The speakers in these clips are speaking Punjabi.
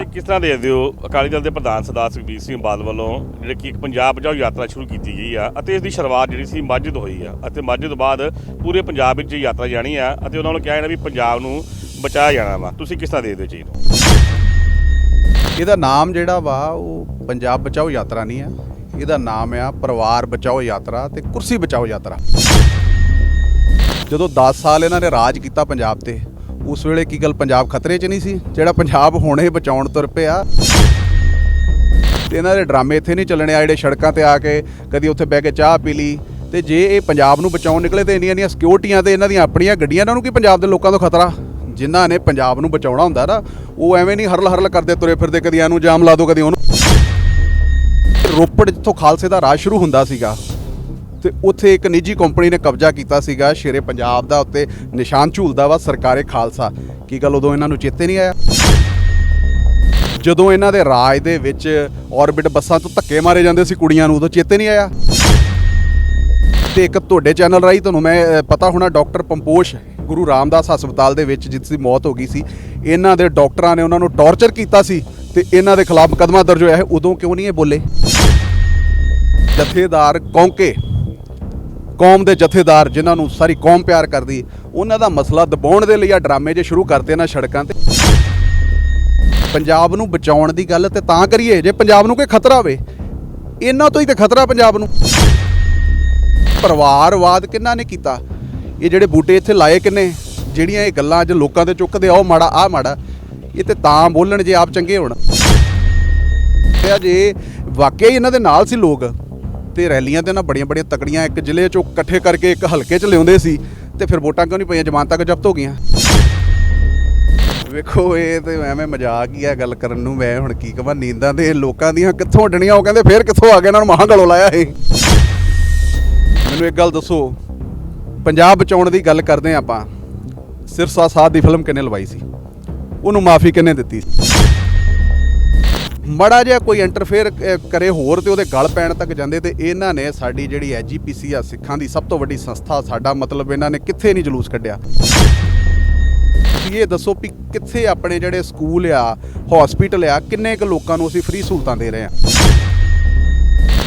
ਭਾਈ, ਕਿਸ ਤਰ੍ਹਾਂ ਦੇਖਦੇ ਹੋ ਅਕਾਲੀ ਦਲ ਦੇ ਪ੍ਰਧਾਨ ਸਰਦਾਰ ਸੁਖਬੀਰ ਸਿੰਘ ਬਾਦਲ ਵੱਲੋਂ ਜਿਹੜੀ ਕਿ ਇੱਕ ਪੰਜਾਬ ਬਚਾਓ ਯਾਤਰਾ ਸ਼ੁਰੂ ਕੀਤੀ ਗਈ ਆ ਅਤੇ ਇਸ ਦੀ ਸ਼ੁਰੂਆਤ ਜਿਹੜੀ ਸੀ ਮਾਝੇ ਤੋਂ ਹੋਈ ਆ ਅਤੇ ਮਾਝੇ ਤੋਂ ਬਾਅਦ ਪੂਰੇ ਪੰਜਾਬ ਵਿੱਚ ਯਾਤਰਾ ਜਾਣੀ ਆ ਅਤੇ ਉਹਨਾਂ ਨੂੰ ਕਿਹਾ ਜਾਣਾ ਵੀ ਪੰਜਾਬ ਨੂੰ ਬਚਾਇਆ ਜਾਣਾ ਵਾ। ਤੁਸੀਂ ਕਿਸ ਤਰ੍ਹਾਂ ਦੇਖਦੇ ਹੋ ਚੀਜ਼ ਨੂੰ ਇਹਦਾ ਨਾਮ ਜਿਹੜਾ ਵਾ, ਉਹ ਪੰਜਾਬ ਬਚਾਓ ਯਾਤਰਾ ਨਹੀਂ ਆ। ਇਹਦਾ ਨਾਮ ਆ ਪਰਿਵਾਰ ਬਚਾਓ ਯਾਤਰਾ ਤੇ ਕੁਰਸੀ ਬਚਾਓ ਯਾਤਰਾ। ਜਦੋਂ 10 ਸਾਲ ਇਹਨਾਂ ਨੇ ਰਾਜ ਕੀਤਾ ਪੰਜਾਬ ਤੇ ਉਸ ਵੇਲੇ ਕੀ ਗੱਲ ਪੰਜਾਬ ਖਤਰੇ 'ਚ ਨਹੀਂ ਸੀ? ਜਿਹੜਾ ਪੰਜਾਬ ਹੁਣੇ ਬਚਾਉਣ ਤੁਰ ਪਿਆ। ਤੇ ਇਹਨਾਂ ਦੇ ਡਰਾਮੇ ਇੱਥੇ ਨਹੀਂ ਚੱਲਣੇ ਆ ਜਿਹੜੇ ਸੜਕਾਂ ਤੇ ਆ ਕੇ ਕਦੀ ਉੱਥੇ ਬਹਿ ਕੇ ਚਾਹ ਪੀ ਲਈ। ਤੇ ਜੇ ਇਹ ਪੰਜਾਬ ਨੂੰ ਬਚਾਉਣ ਨਿਕਲੇ ਤੇ ਇੰਨੀਆਂ ਇੰਨੀਆਂ ਸਿਕਿਉਰਟੀਆਂ ਤੇ ਇਹਨਾਂ ਦੀਆਂ ਆਪਣੀਆਂ ਗੱਡੀਆਂ, ਇਹਨਾਂ ਨੂੰ ਕੀ ਪੰਜਾਬ ਦੇ ਲੋਕਾਂ ਤੋਂ ਖਤਰਾ? ਜਿਨ੍ਹਾਂ ਨੇ ਪੰਜਾਬ ਨੂੰ ਬਚਾਉਣਾ ਹੁੰਦਾ ਨਾ, ਉਹ ਐਵੇਂ ਨਹੀਂ ਹਰਲ ਹਰਲ ਕਰਦੇ ਤੁਰੇ ਫਿਰਦੇ, ਕਦੀ ਇਹਨੂੰ ਜਾਮ ਲਾ ਦੋ, ਕਦੀ ਉਹਨੂੰ। ਰੋਪੜ ਜਿੱਥੋਂ ਖਾਲਸੇ ਦਾ ਰਾਜ ਸ਼ੁਰੂ ਹੁੰਦਾ ਸੀਗਾ ਤੇ ਉੱਥੇ ਇੱਕ ਨਿੱਜੀ ਕੰਪਨੀ ਨੇ ਕਬਜ਼ਾ ਕੀਤਾ ਸੀਗਾ, ਸ਼ੇਰੇ ਪੰਜਾਬ ਦਾ, ਉੱਤੇ ਨਿਸ਼ਾਨ ਝੂਲਦਾ ਵਾ ਸਰਕਾਰੇ ਖਾਲਸਾ। ਕੀ ਗੱਲ ਉਦੋਂ ਇਹਨਾਂ ਨੂੰ ਚੇਤੇ ਨਹੀਂ ਆਇਆ? ਜਦੋਂ ਇਹਨਾਂ ਦੇ ਰਾਜ ਦੇ ਵਿੱਚ ਔਰਬਿਟ ਬੱਸਾਂ ਤੋਂ ਧੱਕੇ ਮਾਰੇ ਜਾਂਦੇ ਸੀ ਕੁੜੀਆਂ ਨੂੰ, ਉਦੋਂ ਚੇਤੇ ਨਹੀਂ ਆਇਆ? ਤੇ ਇੱਕ ਤੁਹਾਡੇ ਚੈਨਲ ਰਾਹੀਂ ਤੁਹਾਨੂੰ ਮੈਂ ਪਤਾ ਹੋਣਾ ਡਾਕਟਰ ਪੰਪੋਸ਼, ਗੁਰੂ ਰਾਮਦਾਸ ਹਸਪਤਾਲ ਦੇ ਵਿੱਚ ਜਿਸ ਦੀ ਮੌਤ ਹੋ ਗਈ ਸੀ, ਇਹਨਾਂ ਦੇ ਡਾਕਟਰਾਂ ਨੇ ਉਹਨਾਂ ਨੂੰ ਟੌਰਚਰ ਕੀਤਾ ਸੀ ਤੇ ਇਹਨਾਂ ਦੇ ਖਿਲਾਫ ਮੁਕੱਦਮਾ ਦਰਜ ਹੋਇਆ ਹੈ, ਉਦੋਂ ਕਿਉਂ ਨਹੀਂ ਇਹ ਬੋਲੇ? ਜਥੇਦਾਰ ਕੌਂਕੇ ਕੌਮ ਦੇ ਜਥੇਦਾਰ ਜਿਨ੍ਹਾਂ ਨੂੰ ਸਾਰੀ ਕੌਮ ਪਿਆਰ ਕਰਦੀ, ਉਹਨਾਂ ਦਾ ਮਸਲਾ ਦਬਾਉਣ ਦੇ ਲਈ ਆ ਡਰਾਮੇ ਜੇ ਸ਼ੁਰੂ ਕਰਤੇ ਨਾ ਸੜਕਾਂ ਤੇ। ਪੰਜਾਬ ਨੂੰ ਬਚਾਉਣ ਦੀ ਗੱਲ ਤੇ ਤਾਂ ਕਰੀਏ, ਜੇ ਪੰਜਾਬ ਨੂੰ ਕੋਈ ਖਤਰਾ ਹੋਵੇ, ਇਹਨਾਂ ਤੋਂ ਹੀ ਤੇ ਖਤਰਾ ਪੰਜਾਬ ਨੂੰ। ਪਰਿਵਾਰਵਾਦ ਕਿੰਨਾ ਨੇ ਕੀਤਾ? ਇਹ ਜਿਹੜੇ ਬੂਟੇ ਇੱਥੇ ਲਾਏ ਕਿੰਨੇ? ਜਿਹੜੀਆਂ ਇਹ ਗੱਲਾਂ ਅੱਜ ਲੋਕਾਂ ਤੇ ਚੁੱਕਦੇ ਆ, ਉਹ ਮਾੜਾ ਆ ਮਾੜਾ। ਇਹ ਤੇ ਤਾਂ ਬੋਲਣ ਜੇ ਆਪ ਚੰਗੇ ਹੋਣ। ਤੇ ਅਜੇ ਵਾਕਿਆ ਹੀ ਇਹਨਾਂ ਦੇ ਨਾਲ ਸੀ ਲੋਕ। ਤੇ ਰੈਲੀਆਂ ਤੇ ਨਾ ਬੜੀਆਂ ਬੜੀਆਂ ਤਕੜੀਆਂ ਇੱਕ ਜ਼ਿਲ੍ਹੇ ਚੋਂ ਇਕੱਠੇ ਕਰਕੇ ਇੱਕ ਹਲਕੇ ਚ ਲਿਆਉਂਦੇ ਸੀ ਤੇ ਫਿਰ ਵੋਟਾਂ ਕਿਉਂ ਨਹੀਂ ਪਈਆਂ? ਜ਼ਮਾਨਤਾਂ ਕਿ ਜ਼ਬਤ ਹੋ ਗਈਆਂ। ਵੇਖੋ, ਇਹ ਤੇ ਐਵੇਂ ਮਜ਼ਾਕ ਹੀ ਆ ਗੱਲ ਕਰਨ ਨੂੰ। ਮੈਂ ਹੁਣ ਕੀ ਕਹਾਂ ਨੀਂਦਾਂ ਤੇ ਲੋਕਾਂ ਦੀਆਂ ਕਿੱਥੋਂ ਉੱਡਣੀਆਂ ਉਹ ਕਹਿੰਦੇ ਫੇਰ ਕਿੱਥੋਂ ਆ ਗਏ? ਇਹਨਾਂ ਨੂੰ ਮਹਾਂ ਗਲੋਂ ਲਾਇਆ ਇਹ। ਮੈਨੂੰ ਇੱਕ ਗੱਲ ਦੱਸੋ। ਪੰਜਾਬ ਬਚਾਉਣ ਦੀ ਗੱਲ ਕਰਦੇ ਹਾਂ ਆਪਾਂ। ਸਿਰਸਾ ਸਾਧ ਦੀ ਫਿਲਮ ਕਿੰਨੇ ਲਵਾਈ ਸੀ? ਉਹਨੂੰ ਮਾਫੀ ਕਿੰਨੇ ਦਿੱਤੀ ਸੀ? ਮੜਾ ਜਿਹਾ ਕੋਈ ਇੰਟਰਫੇਅਰ ਕਰੇ ਹੋਰ ਤੇ ਉਹਦੇ ਗਲ ਪੈਣ ਤੱਕ ਜਾਂਦੇ ਤੇ ਇਹਨਾਂ ਨੇ ਸਾਡੀ ਜਿਹੜੀ ਐਜੀਪੀਸੀ ਆ, ਸਿੱਖਾਂ ਦੀ ਸਭ ਤੋਂ ਵੱਡੀ ਸੰਸਥਾ, ਸਾਡਾ ਮਤਲਬ ਇਹਨਾਂ ਨੇ ਕਿੱਥੇ ਨਹੀਂ ਜਲੂਸ ਕੱਢਿਆ। ਤੁਸੀਂ ਇਹ ਦੱਸੋ ਵੀ ਕਿੱਥੇ ਆਪਣੇ ਜਿਹੜੇ ਸਕੂਲ ਆ ਹਸਪੀਟਲ ਆ, ਕਿੰਨੇ ਕੁ ਲੋਕਾਂ ਨੂੰ ਅਸੀਂ ਫ੍ਰੀ ਸਹੂਲਤਾਂ ਦੇ ਰਹੇ ਆ?